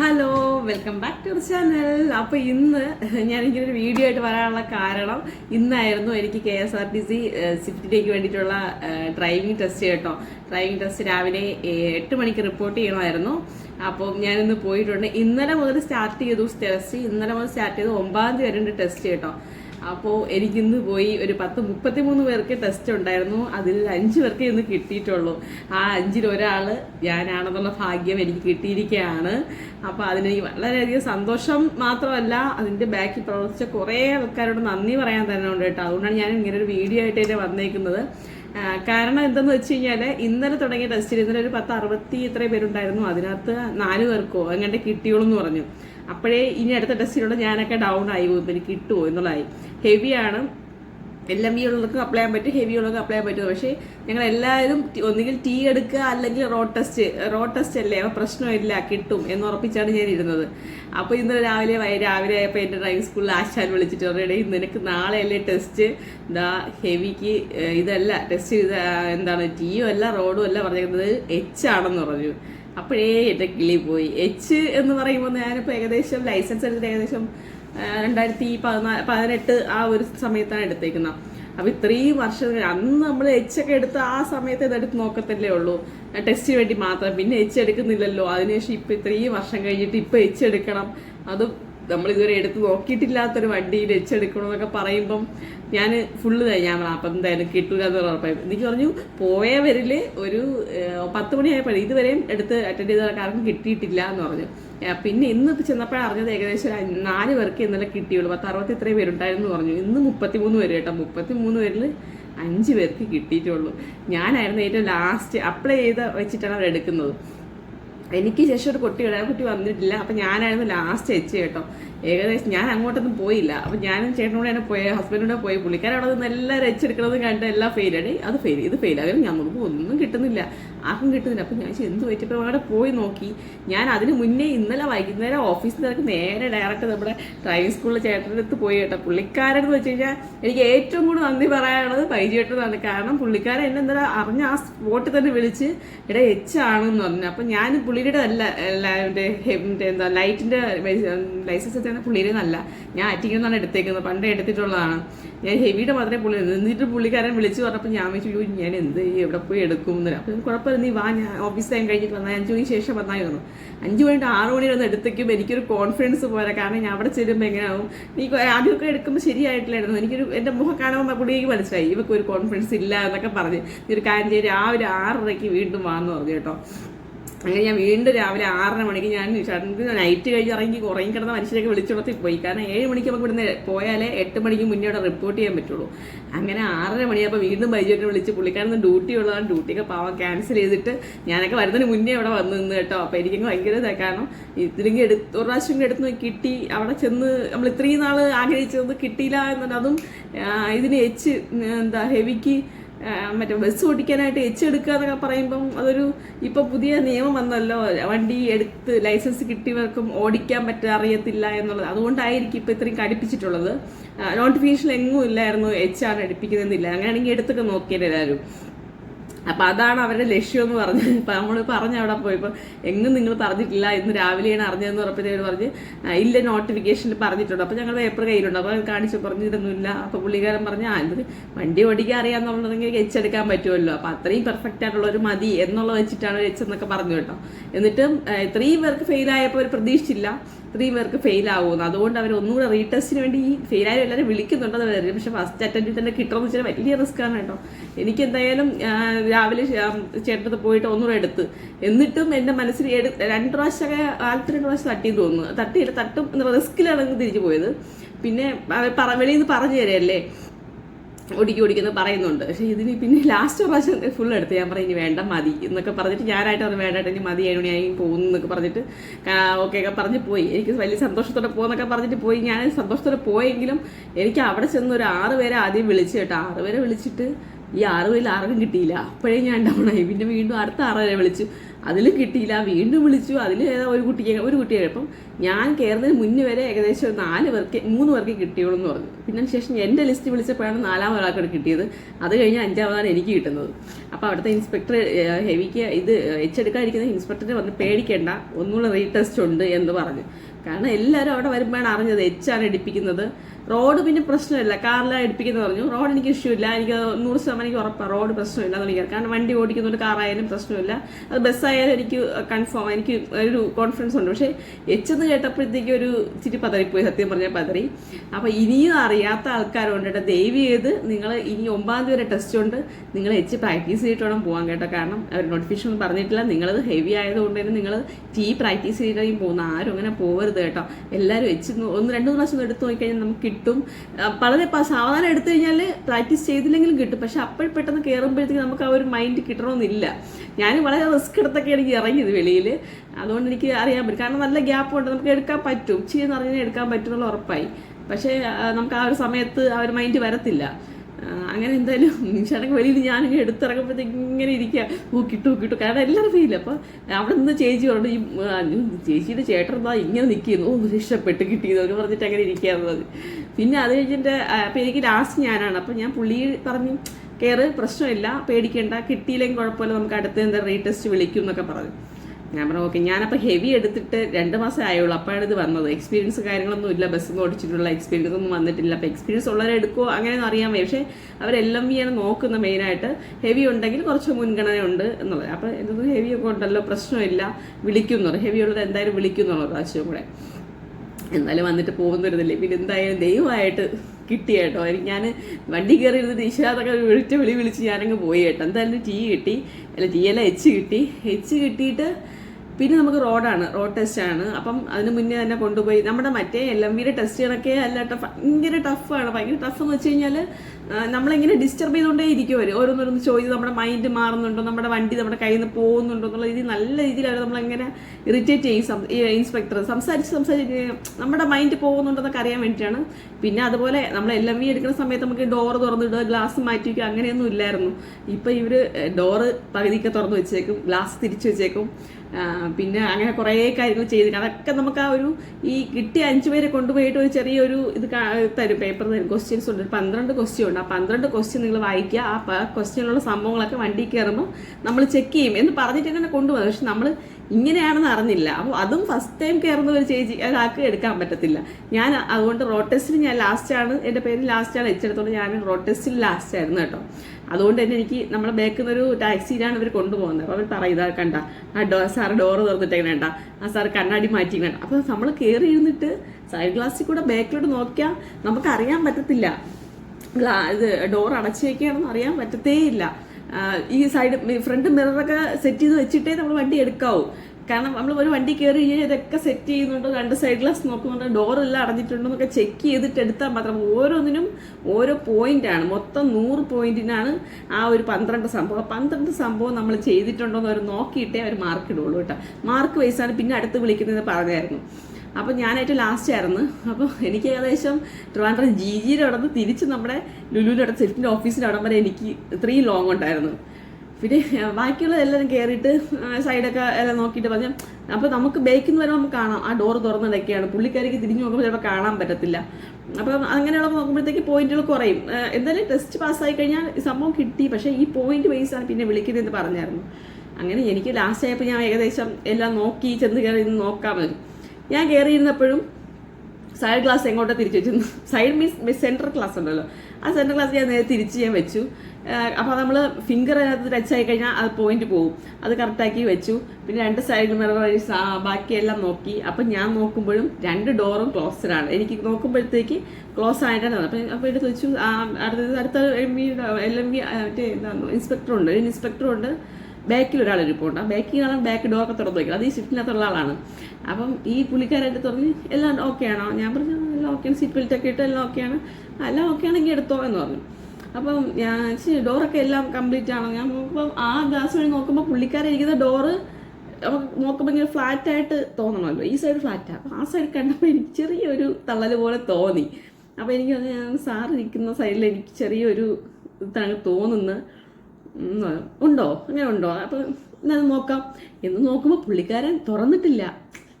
Hello welcome back to channel അപ്പോൾ ഇന്ന് ഞാൻ ഇങ്ങനെ ഒരു വീഡിയോ ആയിട്ട് വരാനുള്ള കാരണം ഇന്നായിരുന്നു എനിക്ക് K S R T C സ്വിഫ്റ്റിലേക്ക് വേണ്ടിയിട്ടുള്ള ഡ്രൈവിംഗ് ടെസ്റ്റ് കേട്ടോ. ഡ്രൈവിംഗ് ടെസ്റ്റ് രാവിലെ എട്ട് മണിക്ക് റിപ്പോർട്ട് ചെയ്യണമായിരുന്നു. അപ്പം ഞാനിന്ന് പോയിട്ടുണ്ട്. ഇന്നലെ മുതൽ സ്റ്റാർട്ട് ചെയ്തു ടെസ്റ്റ് ഇന്നലെ മുതൽ സ്റ്റാർട്ട് ചെയ്തു ഒമ്പതാം തീയതി വരെ ടെസ്റ്റ് കേട്ടോ. അപ്പോൾ എനിക്കിന്ന് പോയി ഒരു പത്ത് മുപ്പത്തി മൂന്ന് പേർക്ക് ടെസ്റ്റ് ഉണ്ടായിരുന്നു. അതിൽ അഞ്ച് പേർക്ക് ഇന്ന് കിട്ടിയിട്ടുള്ളൂ. ആ അഞ്ചിൽ ഒരാൾ ഞാനാണെന്നുള്ള ഭാഗ്യം എനിക്ക് കിട്ടിയിരിക്കുകയാണ് അപ്പോൾ അതിനെനിക്ക് വളരെയധികം സന്തോഷം മാത്രമല്ല അതിന്റെ ബാക്കിൽ പ്രവർത്തിച്ച കുറേ ആൾക്കാരോട് നന്ദി പറയാൻ തന്നെ ഉണ്ട് കേട്ടോ. അതുകൊണ്ടാണ് ഞാൻ ഇങ്ങനെ ഒരു വീഡിയോ ആയിട്ട് തന്നെ വന്നേക്കുന്നത്. കാരണം എന്തെന്ന് വെച്ച് കഴിഞ്ഞാൽ ഇന്നലെ തുടങ്ങിയ ടെസ്റ്റിൽ ഇന്നലെ ഒരു പത്ത് അറുപത്തി ഇത്ര പേരുണ്ടായിരുന്നു. അതിനകത്ത് നാല് പേർക്കോ എങ്ങനെ കിട്ടിയോളൂ എന്ന് പറഞ്ഞു. അപ്പോഴേ ഇനി അടുത്ത ടെസ്റ്റിലൂടെ ഞാനൊക്കെ ഡൗൺ ആയി പോകും എനിക്ക് കിട്ടുമോ എന്നുള്ളതായി. ഹെവിയാണ് എൽ ഈ ഉള്ളവർക്ക് അപ്ലൈ ചെയ്യാൻ പറ്റും ഹെവി ഉള്ളവർക്ക് അപ്ലൈ ചെയ്യാൻ പറ്റും. പക്ഷേ ഞങ്ങൾ എല്ലാവരും ഒന്നുകിൽ ടീ എടുക്കുക അല്ലെങ്കിൽ റോഡ് ടെസ്റ്റ് റോഡ് ടെസ്റ്റ് അല്ലേ? അപ്പോൾ പ്രശ്നമില്ല കിട്ടും എന്ന് ഉറപ്പിച്ചാണ് ഞാൻ ഇരുന്നത് അപ്പോൾ ഇന്ന് രാവിലെ രാവിലെ ആയപ്പോൾ എന്റെ ഡ്രൈവിംഗ് സ്കൂളിൽ ആശാൻ വിളിച്ചിട്ട് പറയണേ നിനക്ക് നാളെയല്ലേ ടെസ്റ്റ് ദാ ഹെവിക്ക് ഇതല്ല ടെസ്റ്റ് ഇത് എന്താണ് ടീയും അല്ല റോഡും അല്ല പറഞ്ഞിരുന്നത് എച്ച് ആണെന്ന് പറഞ്ഞു. അപ്പോഴേ എന്റെ കിളി പോയി. എച്ച് എന്ന് പറയുമ്പോൾ ഞാനിപ്പോൾ ഏകദേശം ലൈസൻസ് എടുത്തിട്ട് ഏകദേശം രണ്ടായിരത്തി പതിനാല് പതിനെട്ട് ആ ഒരു സമയത്താണ് എടുത്തേക്കുന്നത്. അപ്പോൾ ഇത്രയും വർഷം അന്ന് നമ്മൾ എച്ച് ഒക്കെ എടുത്ത് ആ സമയത്ത് ഇതെടുത്ത് നോക്കത്തല്ലേ ഉള്ളൂ. ടെസ്റ്റിന് വേണ്ടി മാത്രം. പിന്നെ എച്ച് എടുക്കുന്നില്ലല്ലോ. അതിനുശേഷം ഇപ്പൊ ഇത്രയും വർഷം കഴിഞ്ഞിട്ട് ഇപ്പൊ എച്ച് എടുക്കണം. അത് നമ്മൾ ഇതുവരെ എടുത്ത് നോക്കിയിട്ടില്ലാത്തൊരു വണ്ടിയിൽ എച്ച് എടുക്കണമെന്നൊക്കെ പറയുമ്പം ഞാൻ ഫുള്ള് ഞാൻ അപ്പം എന്തായാലും കിട്ടുക എന്ന് ഉറപ്പായി എനിക്ക് പറഞ്ഞു പോയവരിൽ ഒരു പത്ത് മണിയായപ്പോൾ ഇതുവരെയും എടുത്ത് അറ്റൻഡ് ചെയ്ത ആർക്കും കിട്ടിയിട്ടില്ല എന്ന് പറഞ്ഞു. പിന്നെ ഇന്ന് ചെന്നപ്പോഴാണ് അറിഞ്ഞത് ഏകദേശം നാല് പേർക്ക് ഇന്നലെ കിട്ടിയുള്ളൂ. പത്ത് അറുപത്തി ഇത്രയും പേരുണ്ടായിരുന്നു പറഞ്ഞു. ഇന്ന് മുപ്പത്തിമൂന്ന് പേര് കേട്ടോ. മുപ്പത്തിമൂന്ന് പേരിൽ അഞ്ച് പേർക്ക് കിട്ടിയിട്ടുള്ളൂ. ഞാനായിരുന്നു ഏറ്റവും ലാസ്റ്റ് അപ്ലൈ ചെയ്ത് വെച്ചിട്ടാണ് അവർ എടുക്കുന്നത്. എനിക്ക് ശേഷം ഒരു കുട്ടി ഇടാൻ കുട്ടി വന്നിട്ടില്ല. അപ്പം ഞാനായിരുന്നു ലാസ്റ്റ് എച്ച് കേട്ടോ. ഏകദേശം ഞാൻ അങ്ങോട്ടൊന്നും പോയില്ല. അപ്പം ഞാനും ചേട്ടനോട് തന്നെ പോയ ഹസ്ബൻഡിനോട് പോയി. പുള്ളിക്കാരൻ അവിടെ നിന്ന് എല്ലാം രക്ഷെടുക്കണത് കണ്ട് എല്ലാം ആയി അത് ഫെയിൽ ഇത് ഫെയിൽ ആകും നമുക്ക് ഒന്നും കിട്ടുന്നില്ല. ആർക്കും കിട്ടുന്നില്ല. അപ്പം ഞാൻ എന്ത് പറ്റിയപ്പോൾ അവിടെ പോയി നോക്കി. ഞാൻ അതിന് മുന്നേ ഇന്നലെ വൈകുന്നേരം ഓഫീസിൽ നിന്ന് നേരെ ഡയറക്റ്റ് നമ്മുടെ ഡ്രൈവിംഗ് സ്കൂളിലെ ചേട്ടന്റെ അടുത്ത് പോയി കേട്ടോ. പുള്ളിക്കാരൻ എന്ന് വെച്ച് കഴിഞ്ഞാൽ എനിക്ക് ഏറ്റവും കൂടുതൽ നന്ദി പറയാനുള്ളത് പരിചയപ്പെട്ടതാണ് കാരണം പുള്ളിക്കാരൻ എന്നെ എന്താ അറിഞ്ഞ ആ സ്പോട്ടിൽ തന്നെ വിളിച്ച് എടാ എച്ച് ആണെന്ന് പറഞ്ഞു. അപ്പം ഞാൻ പുള്ളിയുടെ അല്ല എന്താ ലൈറ്റിന്റെ ലൈസൻസ് എടുത്തേക്കുന്ന പുള്ളിയുടെ ഞാൻ അറ്റിക്കുന്നതാണ് എടുത്തേക്കുന്നത്. പണ്ടേ എടുത്തിട്ടുള്ളതാണ്. ഞാൻ ഹെവിയുടെ മാത്രമേ പുള്ളി എന്നിട്ട് പുള്ളിക്കാരൻ വിളിച്ച് പറഞ്ഞപ്പോൾ ഞാൻ ചോദിച്ചു "അയ്യോ, ഞാൻ എന്ത് എവിടെ പോയി എടുക്കും? എന്ന് അപ്പം കുഴപ്പമില്ല നീ വാ ഞാൻ ഓഫീസ് ടൈം കഴിഞ്ഞിട്ട് വന്നാൽ അഞ്ച് മണി ശേഷം വന്നാൽ വന്നു അഞ്ച് മണിട്ട് ആറ് മണി വന്ന് എടുത്തേക്കും എനിക്കൊരു കോൺഫിഡൻസ് പോരാ കാരണം ഞാൻ അവിടെ ചെല്ലുമ്പോൾ എങ്ങനെയാവും? നീ ആദ്യമൊക്കെ എടുക്കുമ്പോൾ ശരിയായിട്ടില്ലായിരുന്നു. എനിക്കൊരു എന്റെ മുഖം കാണുമ്പോൾ പുള്ളിക്ക് മനസ്സിലായി ഇവക്കൊരു കോൺഫിഡൻസ് ഇല്ല എന്നൊക്കെ പറഞ്ഞ്. ഒരു കാര്യം ചെയ്ത് രാവിലെ ആറരയ്ക്ക് വീണ്ടും വാന്ന് പറഞ്ഞു കേട്ടോ. അങ്ങനെ ഞാൻ വീണ്ടും രാവിലെ ആറര മണിക്ക് ഞാൻ ചേട്ടന്റെ നൈറ്റ് കഴിഞ്ഞ് ഇറങ്ങി കുറേ കിടന്ന മനുഷ്യരൊക്കെ വിളിച്ചുണർത്തി പോയി. കാരണം ഏഴ് മണിക്ക് നമുക്ക് ഇവിടുന്ന് പോയാലേ എട്ട് മണിക്ക് മുന്നേ അവിടെ റിപ്പോർട്ട് ചെയ്യാൻ പറ്റുള്ളൂ. അങ്ങനെ ആറര മണിയാകുമ്പോൾ വീണ്ടും ബൈജുവിനെ വിളിച്ച് പുള്ളിക്കാരൻ ഡ്യൂട്ടി ഉള്ളതാണ്. ഡ്യൂട്ടിയൊക്കെ പാവം ക്യാൻസൽ ചെയ്തിട്ട് ഞാനൊക്കെ വരുന്നതിന് മുന്നേ അവിടെ വന്നു നിന്ന് കേട്ടോ. അപ്പോൾ എനിക്ക് ഭയങ്കര കാരണം ഇതിലെങ്കിൽ എടുത്ത് ഒരു പ്രാവശ്യം എടുത്ത് കിട്ടി. അവിടെ ചെന്ന് നമ്മൾ ഇത്രയും നാൾ ആഗ്രഹിച്ചത് കിട്ടിയില്ല എന്നുണ്ട്. അതും ഇതിന് എച്ച് എന്താ ഹെവിക്ക് മറ്റേ ബസ് ഓടിക്കാനായിട്ട് എച്ച് എടുക്കുക എന്നൊക്കെ പറയുമ്പം അതൊരു ഇപ്പൊ പുതിയ നിയമം വന്നല്ലോ വണ്ടി എടുത്ത് ലൈസൻസ് കിട്ടിയവർക്കും ഓടിക്കാൻ പറ്റ അറിയത്തില്ല എന്നുള്ളത്. അതുകൊണ്ടായിരിക്കും ഇപ്പൊ ഇത്രയും കടുപ്പിച്ചിട്ടുള്ളത്. നോട്ടിഫിക്കേഷൻ എങ്ങും ഇല്ലായിരുന്നു എച്ച് ആണ് എടുപ്പിക്കുന്നതെന്നില്ല. അങ്ങനെയാണെങ്കിൽ എടുത്തൊക്കെ നോക്കിയത് എല്ലാവരും. അപ്പൊ അതാണ് അവരുടെ ലക്ഷ്യം എന്ന് പറഞ്ഞത് ഇപ്പൊ നമ്മൾ പറഞ്ഞ അവിടെ പോയപ്പോൾ എങ്ങും നിങ്ങൾ പറഞ്ഞിട്ടില്ല ഇന്ന് രാവിലെയാണ് അറിഞ്ഞതെന്ന് ഉറപ്പിച്ചവർ പറഞ്ഞ് ഇല്ല നോട്ടിഫിക്കേഷനിൽ പറഞ്ഞിട്ടുണ്ട്. അപ്പൊ ഞങ്ങളുടെ പേപ്പർ കയ്യിലുണ്ട്. അപ്പൊ കാണിച്ചു കാണിച്ച് പറഞ്ഞിട്ടൊന്നുമില്ല അപ്പൊ പുള്ളിക്കാരൻ പറഞ്ഞ ആ എന്തൊരു വണ്ടി ഓടിക്കാൻ അറിയാന്നുള്ളതെങ്കിൽ എച്ച് എടുക്കാൻ പറ്റുമല്ലോ. അപ്പൊ അത്രയും പെർഫെക്റ്റ് ആയിട്ടുള്ള ഒരു മതി എന്നുള്ളത് വെച്ചിട്ടാണ് എച്ച് എന്നൊക്കെ പറഞ്ഞു കേട്ടോ. എന്നിട്ടും ഇത്രയും പേർക്ക് ഫെയിൽ ആയപ്പോൾ അവർ പ്രതീക്ഷിച്ചില്ല. ഇത്രയും പേർക്ക് ഫെയിൽ ആവുമെന്ന് അതുകൊണ്ട് അവർ ഒന്നുകൂടെ റീടെസ്റ്റിന് വേണ്ടി ഈ ഫെയിൽ ആയ എല്ലാവരും വിളിക്കുന്നുണ്ട് അത് വേറെ പക്ഷെ ഫസ്റ്റ് അറ്റംപ്റ്റിൽ തന്നെ കിട്ടണമെന്ന് വെച്ചാൽ വലിയ റിസ്ക് ആണ് കേട്ടോ. എനിക്ക് എന്തായാലും രാവിലെ ചേട്ടത്ത് പോയിട്ട് ഒന്നുകൂടെ എടുത്ത്. എന്നിട്ടും എന്റെ മനസ്സിൽ രണ്ട് പ്രാവശ്യമൊക്കെ ആദ്യത്തെ രണ്ട് പ്രാവശ്യം തട്ടി തോന്നുന്നു. തട്ടിയിട്ട് തട്ടും റിസ്ക്കിലാണ് തിരിച്ചു പോയത്. പിന്നെ അവർ പറ വെളിയിൽ നിന്ന് പറഞ്ഞു തരല്ലേ ഒടുക്കി ഒടിക്കുന്നത് പറയുന്നുണ്ട്. പക്ഷേ ഇതിന് പിന്നെ ലാസ്റ്റ് പ്രാവശ്യം ഫുൾ എടുത്ത് ഞാൻ പറഞ്ഞു ഇനി വേണ്ട മതി എന്നൊക്കെ പറഞ്ഞിട്ട് ഞാനായിട്ട് പറഞ്ഞു വേണ്ട ഇനി മതി ഏഴ് മണിയായി പോകുന്നു എന്നൊക്കെ പറഞ്ഞിട്ട് ഓക്കെ ഒക്കെ പറഞ്ഞ് പോയി. എനിക്ക് വലിയ സന്തോഷത്തോടെ പോകുന്നൊക്കെ പറഞ്ഞിട്ട് പോയി. ഞാൻ സന്തോഷത്തോടെ പോയെങ്കിലും എനിക്ക് അവിടെ ചെന്ന് ഒരു ആറ് പേരെ ആദ്യം വിളിച്ചു കേട്ടോ. ആറ് പേരെ വിളിച്ചിട്ട് ഈ ആറ് പേരിൽ ആർക്കും കിട്ടിയില്ല. അപ്പോഴേ ഞാൻ ഡൗൺ ആയി പിന്നെ വീണ്ടും അടുത്ത ആറര വിളിച്ചു. അതിലും കിട്ടിയില്ല. വീണ്ടും വിളിച്ചു. അതിൽ ഏതാ ഒരു കുട്ടിക്ക് ഒരു കുട്ടിയെ അപ്പം ഞാൻ കയറുന്നതിന് മുന്നേ വരെ ഏകദേശം ഒരു നാല് പേർക്ക് മൂന്ന് പേർക്ക് കിട്ടിയുള്ളൂ എന്ന് പറഞ്ഞു. പിന്നെ ശേഷം എന്റെ ലിസ്റ്റ് വിളിച്ചപ്പോഴാണ് നാലാം ഒരാൾക്കാണ് കിട്ടിയത്. അത് കഴിഞ്ഞ് അഞ്ചാമതാണ് എനിക്ക് കിട്ടുന്നത്. അപ്പോൾ അവിടുത്തെ ഇൻസ്പെക്ടർ ഹെവിക്ക് ഇത് എച്ചെടുക്കാതിരിക്കുന്ന ഇൻസ്പെക്ടറെ വന്ന് പേടിക്കേണ്ട. ഒന്നുകൂടെ റീടെസ്റ്റ് ഉണ്ട് എന്ന് പറഞ്ഞു. കാരണം എല്ലാവരും അവിടെ വരുമ്പോഴാണ് അറിഞ്ഞത് എച്ചാണ് എടുപ്പിക്കുന്നത്. റോഡ് പിന്നെ പ്രശ്നമില്ല. കാറിലാണ് എടുപ്പിക്കുന്നത് പറഞ്ഞു. റോഡ് എനിക്ക് ഇഷ്യൂ ഇല്ല എനിക്ക് നൂറ് ശതമാനം എനിക്ക് ഉറപ്പാണ് റോഡ് പ്രശ്നമില്ല എന്ന് എനിക്ക് കാരണം വണ്ടി ഓടിക്കുന്നതുകൊണ്ട് കാറായാലും പ്രശ്നമില്ല. അത് ബസ്സായാലും എനിക്ക് കൺഫേം എനിക്ക് ഒരു കോൺഫിഡൻസ് ഉണ്ട്. പക്ഷേ എച്ചെന്ന് കേട്ടപ്പോഴത്തേക്ക് ഒരു ഇച്ചിരി പതറിപ്പോയി. സത്യം പറഞ്ഞാൽ പതറി. അപ്പോൾ ഇനിയും അറിയാത്ത ആൾക്കാരുണ്ട് കേട്ടോ. ദയവ് ചെയ്ത് നിങ്ങൾ ഇനി ഒമ്പതാം തീയതി വരെ ടെസ്റ്റ് ഉണ്ട്. നിങ്ങൾ എച്ച് പ്രാക്ടീസ് ചെയ്തിട്ട് വേണം പോകാൻ കേട്ടോ. കാരണം അവർ നോട്ടിഫിക്കേഷൻ ഒന്നും പറഞ്ഞിട്ടില്ല. നിങ്ങളത് ഹെവി ആയതുകൊണ്ട് തന്നെ നിങ്ങൾ ടീ പ്രാക്ടീസ് ചെയ്തിട്ടായിരിക്കും പോകുന്ന ആരും അങ്ങനെ പോകരുത് കേട്ടോ. എല്ലാവരും എച്ച് ഒന്ന് രണ്ട് പ്രാവശ്യം എടുത്ത് നോക്കിക്കഴിഞ്ഞാൽ നമുക്ക് കിട്ടും. വളരെ സാവധാനം എടുത്തു കഴിഞ്ഞാൽ പ്രാക്ടീസ് ചെയ്തില്ലെങ്കിലും കിട്ടും. പക്ഷെ അപ്പോൾ പെട്ടെന്ന് കയറുമ്പോഴത്തേക്ക് നമുക്ക് ആ ഒരു മൈൻഡ് കിട്ടണമെന്നില്ല. ഞാൻ വളരെ റിസ്ക് എടുത്തൊക്കെ എനിക്ക് ഇറങ്ങിയത് വെളിയിൽ അതുകൊണ്ട് എനിക്ക് അറിയാൻ പറ്റും. കാരണം നല്ല ഗ്യാപ്പ് ഉണ്ട്. നമുക്ക് എടുക്കാൻ പറ്റും. ഇച്ചിരി എന്ന് പറഞ്ഞാൽ എടുക്കാൻ പറ്റും എന്നുള്ള ഉറപ്പായി. പക്ഷേ നമുക്ക് ആ ഒരു സമയത്ത് ആ ഒരു മൈൻഡ് വരത്തില്ല. അങ്ങനെ എന്തായാലും നിമിഷാണെങ്കിൽ വെളിയിൽ ഞാനിങ്ങനെ എടുത്തിറങ്ങുമ്പോഴത്തേക്ക് ഇങ്ങനെ ഇരിക്കുക ഓ കിട്ടു കിട്ടു. കാരണം എല്ലാവരും ഫീൽ അപ്പോൾ അവിടെ നിന്ന് ചേച്ചി പറഞ്ഞു ഈ ചേച്ചിയുടെ ചേട്ടൻ ഇങ്ങനെ നിൽക്കുന്നു ഓ രക്ഷപ്പെട്ട് കിട്ടിയതെന്ന് പറഞ്ഞിട്ട് അങ്ങനെ ഇരിക്കാറുള്ളത് പിന്നെ അത് കഴിഞ്ഞിട്ട് അപ്പോൾ എനിക്ക് ലാസ്റ്റ് ഞാനാണ്. അപ്പോൾ ഞാൻ പുള്ളി പറഞ്ഞു കയറ് പ്രശ്നമില്ല പേടിക്കേണ്ട കിട്ടിയില്ലെങ്കിൽ കുഴപ്പമില്ല നമുക്ക് അടുത്ത് എന്താ റീടെസ്റ്റ് വിളിക്കും എന്നൊക്കെ പറഞ്ഞു. ഞാൻ പറഞ്ഞു ഓക്കെ ഞാനപ്പോൾ ഹെവി എടുത്തിട്ട് രണ്ട് മാസം ആയുള്ളൂ അപ്പോഴാണ് ഇത് വന്നത്. എക്സ്പീരിയൻസ് കാര്യങ്ങളൊന്നും ഇല്ല ബസ്സൊന്നും ഓടിച്ചിട്ടുള്ള എക്സ്പീരിയൻസ് ഒന്നും വന്നിട്ടില്ല. അപ്പോൾ എക്സ്പീരിയൻസ് ഉള്ളവരെ എടുക്കുമോ അങ്ങനെയൊന്നും അറിയാൻ പക്ഷേ അവരെല്ലാം ആണ് നോക്കുന്നത് മെയിനായിട്ട് ഹെവി ഉണ്ടെങ്കിൽ കുറച്ച് മുൻഗണന ഉണ്ട് എന്നുള്ളത്. അപ്പോൾ എന്തൊന്നും ഹെവി ഒക്കെ ഉണ്ടല്ലോ പ്രശ്നമില്ല വിളിക്കും എന്ന് ഹെവി ഉള്ളത് എന്തായാലും വിളിക്കും എന്നുള്ളത് പ്രാവശ്യം കൂടെ. എന്നാലും വന്നിട്ട് പോകുന്നിരുന്നില്ലേ പിന്നെ എന്തായാലും ദൈവമായിട്ട് കിട്ടി കേട്ടോ. ഞാൻ വണ്ടി കയറി ഇരുന്നിട്ട് വിളിച്ച് വിളി വിളിച്ച് ഞാനങ്ങ് പോയി കേട്ടോ. എന്തായാലും ടീ കിട്ടി. അല്ല ടീ അല്ല എച്ച് കിട്ടി. എച്ച് കിട്ടിയിട്ട് പിന്നെ നമുക്ക് റോഡാണ് റോഡ് ടെസ്റ്റ് ആണ്. അപ്പം അതിന് മുന്നേ തന്നെ കൊണ്ടുപോയി. നമ്മുടെ മറ്റേ എൽ എം വിയുടെ ടെസ്റ്റുകളൊക്കെ അല്ല ടഫ് ഭയങ്കര ടഫാണ് ഭയങ്കര ടഫ് എന്ന് വെച്ച് കഴിഞ്ഞാൽ നമ്മളിങ്ങനെ ഡിസ്റ്റർബ് ചെയ്തുകൊണ്ടേ ഇരിക്കും അവർ ഓരോന്നോരോന്ന് ചോദിച്ച് നമ്മുടെ മൈൻഡ് മാറുന്നുണ്ടോ? നമ്മുടെ വണ്ടി നമ്മുടെ കയ്യിൽ നിന്ന് പോകുന്നുണ്ടോ? എന്നുള്ള രീതിയിൽ നല്ല രീതിയിൽ അവർ നമ്മളിങ്ങനെ ഇറിറ്റേറ്റ് ചെയ്യും ഇൻസ്പെക്ടർ സംസാരിച്ച് സംസാരിച്ച് നമ്മുടെ മൈൻഡ് പോകുന്നുണ്ടെന്നൊക്കെ അറിയാൻ വേണ്ടിയിട്ടാണ്. പിന്നെ അതുപോലെ നമ്മൾ എൽ എം വി എടുക്കുന്ന സമയത്ത് നമുക്ക് ഡോറ് തുറന്നിടുക ഗ്ലാസ് മാറ്റി വയ്ക്കുക അങ്ങനെയൊന്നും ഇല്ലായിരുന്നു. ഇപ്പം ഇവർ ഡോറ് പകുതിയൊക്കെ തുറന്ന് വെച്ചേക്കും ഗ്ലാസ് തിരിച്ചു വെച്ചേക്കും. പിന്നെ അങ്ങനെ കുറേ കാര്യങ്ങൾ ചെയ്തു അതൊക്കെ നമുക്ക് ആ ഒരു ഈ കിട്ടിയ അഞ്ച് പേരെ കൊണ്ടുപോയിട്ട് ഒരു ചെറിയൊരു ഇത് തരും പേപ്പർ തരും ക്വസ്റ്റ്യൻസ് ഉണ്ട്. പന്ത്രണ്ട് ക്വസ്റ്റ്യൻ ഉണ്ട്. ആ പന്ത്രണ്ട് ക്വസ്റ്റ്യൻ നിങ്ങൾ വായിക്കുക. ആ ക്വസ്റ്റ്യനിലുള്ള സംഭവങ്ങളൊക്കെ വണ്ടി കയറുമ്പോൾ നമ്മൾ ചെക്ക് ചെയ്യും എന്ന് പറഞ്ഞിട്ട് തന്നെ കൊണ്ടുപോകും. പക്ഷെ നമ്മൾ ഇങ്ങനെയാണെന്ന് അറിഞ്ഞില്ല. അപ്പോൾ അതും ഫസ്റ്റ് ടൈം കയറുന്ന ഒരു ചേച്ചി ഒരാൾക്ക് എടുക്കാൻ പറ്റത്തില്ല. ഞാൻ അതുകൊണ്ട് റോഡ് ടെസ്റ്റിൽ ഞാൻ ലാസ്റ്റാണ് എന്റെ പേര് ലാസ്റ്റാണ് എച്ചെടുത്തോണ്ട് ഞാൻ റോഡ് ടെസ്റ്റിൽ ലാസ്റ്റ് ആയിരുന്നു കേട്ടോ. അതുകൊണ്ട് തന്നെ എനിക്ക് നമ്മുടെ ബാക്കിൽ നിന്നൊരു ടാക്സിയിലാണ് ഇവർ കൊണ്ടുപോകുന്നത്. അപ്പോൾ അവർ പറയും ഇതാ കണ്ട ആ ഡോ സാറ് ഡോറ് തുറന്നിട്ടേക്കണ കണ്ട ആ സാറ് കണ്ണാടി മാറ്റി വേണ്ട അപ്പോൾ നമ്മൾ കയറി ഇരുന്നിട്ട് സൈഡ് ഗ്ലാസ്സിൽ കൂടെ ബാക്കിലോട്ട് നോക്കിയാൽ നമുക്ക് അറിയാൻ പറ്റത്തില്ല. ഗ്ലാ ഇത് ഡോർ അടച്ചേക്കാണെന്ന് അറിയാൻ പറ്റത്തേയില്ല. ഈ സൈഡ് ഫ്രണ്ട് മിററൊക്കെ സെറ്റ് ചെയ്ത് വെച്ചിട്ടേ നമ്മൾ വണ്ടി എടുക്കാവൂ. കാരണം നമ്മൾ ഒരു വണ്ടി കയറി കഴിഞ്ഞാൽ ഇതൊക്കെ സെറ്റ് ചെയ്യുന്നുണ്ടോ. രണ്ട് സൈഡ് ഗ്ലാസ് നോക്കുന്നുണ്ടോ. ഡോറെല്ലാം അടഞ്ഞിട്ടുണ്ടോ എന്നൊക്കെ ചെക്ക് ചെയ്തിട്ട് എടുത്താൽ മാത്രം ഓരോന്നിനും ഓരോ പോയിന്റാണ് മൊത്തം നൂറ് പോയിന്റിനാണ് ആ ഒരു പന്ത്രണ്ട് സംഭവം. പന്ത്രണ്ട് സംഭവം നമ്മൾ ചെയ്തിട്ടുണ്ടോ എന്ന് അവർ നോക്കിയിട്ടേ അവർ മാർക്ക് ഇടുള്ളൂ കേട്ടോ. മാർക്ക് വൈസാണ് പിന്നെ അടുത്ത് വിളിക്കുന്നത് പറഞ്ഞായിരുന്നു. അപ്പോൾ ഞാനായിട്ട് ലാസ്റ്റ് ആയിരുന്നു. അപ്പോൾ എനിക്ക് ഏകദേശം ട്രിവാൻഡ്രം ജി ജിയുടെ നിന്ന് തിരിച്ച് നമ്മുടെ ലുലുവിന്റെ അവിടെ സെറ്റിന്റെ ഓഫീസിന്റെ അവിടെ വരെ എനിക്ക് ഇത്രയും ലോങ് ഉണ്ടായിരുന്നു. പിന്നെ ആ, ബാക്കിയുള്ള എല്ലാവരും കയറിയിട്ട് സൈഡൊക്കെ എല്ലാം നോക്കിയിട്ട് പറഞ്ഞു അപ്പോൾ നമുക്ക് ബേക്കിൽ നിന്ന് വരുമ്പോൾ നമുക്ക് കാണാം. ആ ഡോർ തുറന്നിടയ്ക്കാണ് പുള്ളിക്കാരിക്ക് തിരിഞ്ഞു നോക്കുമ്പോൾ ചിലപ്പോൾ കാണാൻ പറ്റത്തില്ല. അപ്പം അങ്ങനെയുള്ള നോക്കുമ്പോഴത്തേക്ക് പോയിന്റുകൾ കുറയും. എന്തായാലും ടെസ്റ്റ് പാസ്സായി കഴിഞ്ഞാൽ സംഭവം കിട്ടി. പക്ഷേ ഈ പോയിന്റ് വൈസ് ആണ് പിന്നെ വിളിക്കുന്നതെന്ന് പറഞ്ഞായിരുന്നു. അങ്ങനെ എനിക്ക് ലാസ്റ്റ് ആയപ്പോൾ ഞാൻ ഏകദേശം എല്ലാം നോക്കി ചെന്ന് കയറി നോക്കാൻ വരും ഞാൻ കയറിയിരുന്നപ്പോഴും സൈഡ് ക്ലാസ് എങ്ങോട്ടാ തിരിച്ചു വെച്ചു സൈഡ് മീൻസ് സെൻട്രൽ ക്ലാസ് ഉണ്ടല്ലോ. ആ സെൻട്രൽ ക്ലാസ് ഞാൻ നേരെ തിരിച്ച് ഞാൻ വെച്ചു. അപ്പോൾ നമ്മൾ ഫിംഗർ അതിനകത്ത് ആയി കഴിഞ്ഞാൽ അത് പോയിന്റ് പോകും അത് കറക്റ്റാക്കി വെച്ചു. പിന്നെ രണ്ട് സൈഡ് മിറർ ബാക്കിയെല്ലാം നോക്കി. അപ്പം ഞാൻ നോക്കുമ്പോഴും രണ്ട് ഡോറും ക്ലോസ്ഡാണ് എനിക്ക് നോക്കുമ്പോഴത്തേക്ക് ക്ലോസ് ആയിട്ടാണ് അപ്പം അപ്പോൾ എടുത്ത് വെച്ചു. അടുത്ത അടുത്ത M V L M V മറ്റേ എന്താണ് ഇൻസ്പെക്ടർ ഉണ്ട്. ഒരു ഇൻസ്പെക്ടർ ഉണ്ട്. ബാക്കിൽ ഒരാൾ ഇരിപ്പുണ്ട്. ആ ബാക്കിൽ ആളാണ് ബാക്ക് ഡോറൊക്കെ തുറന്നു വയ്ക്കുന്നത് അത് ഈ ഷിഫ്റ്റിനകത്തുള്ള ആളാണ്. അപ്പം ഈ പുള്ളിക്കാരായിട്ട് തുറന്ന് എല്ലാം ഓക്കെ ആണോ? ഞാൻ പറഞ്ഞു എല്ലാം ഓക്കെയാണ് സീറ്റ് ബെൽറ്റ് ഒക്കെ ഇട്ട് എല്ലാം ഓക്കെയാണ് എല്ലാം ഓക്കെ ആണെങ്കിൽ എടുത്തോ എന്ന് പറഞ്ഞു. അപ്പം ഞാൻ ഡോറൊക്കെ എല്ലാം കംപ്ലീറ്റ് ആണോ ഞാൻ നോക്കുമ്പോൾ ആ ഗ്ലാസ് വഴി നോക്കുമ്പോൾ പുള്ളിക്കാരെ ഇരിക്കുന്ന ഡോറ് അപ്പം നോക്കുമ്പോൾ ഇങ്ങനെ ഫ്ലാറ്റ് ആയിട്ട് തോന്നണമല്ലോ. ഈ സൈഡ് ഫ്ലാറ്റാണ് ആണ് ആ സൈഡ് കണ്ടപ്പോൾ എനിക്ക് ചെറിയൊരു തള്ളൽ പോലെ തോന്നി. അപ്പോൾ എനിക്ക് ഞാൻ സാർ ഇരിക്കുന്ന സൈഡിൽ എനിക്ക് ചെറിയൊരു ഇതാണ് തോന്നുന്നത് ഉണ്ടോ? അങ്ങനെ ഉണ്ടോ? അപ്പം എന്നാൽ നോക്കാം. എന്ന് നോക്കുമ്പോൾ പുള്ളിക്കാരൻ തുറന്നിട്ടില്ല.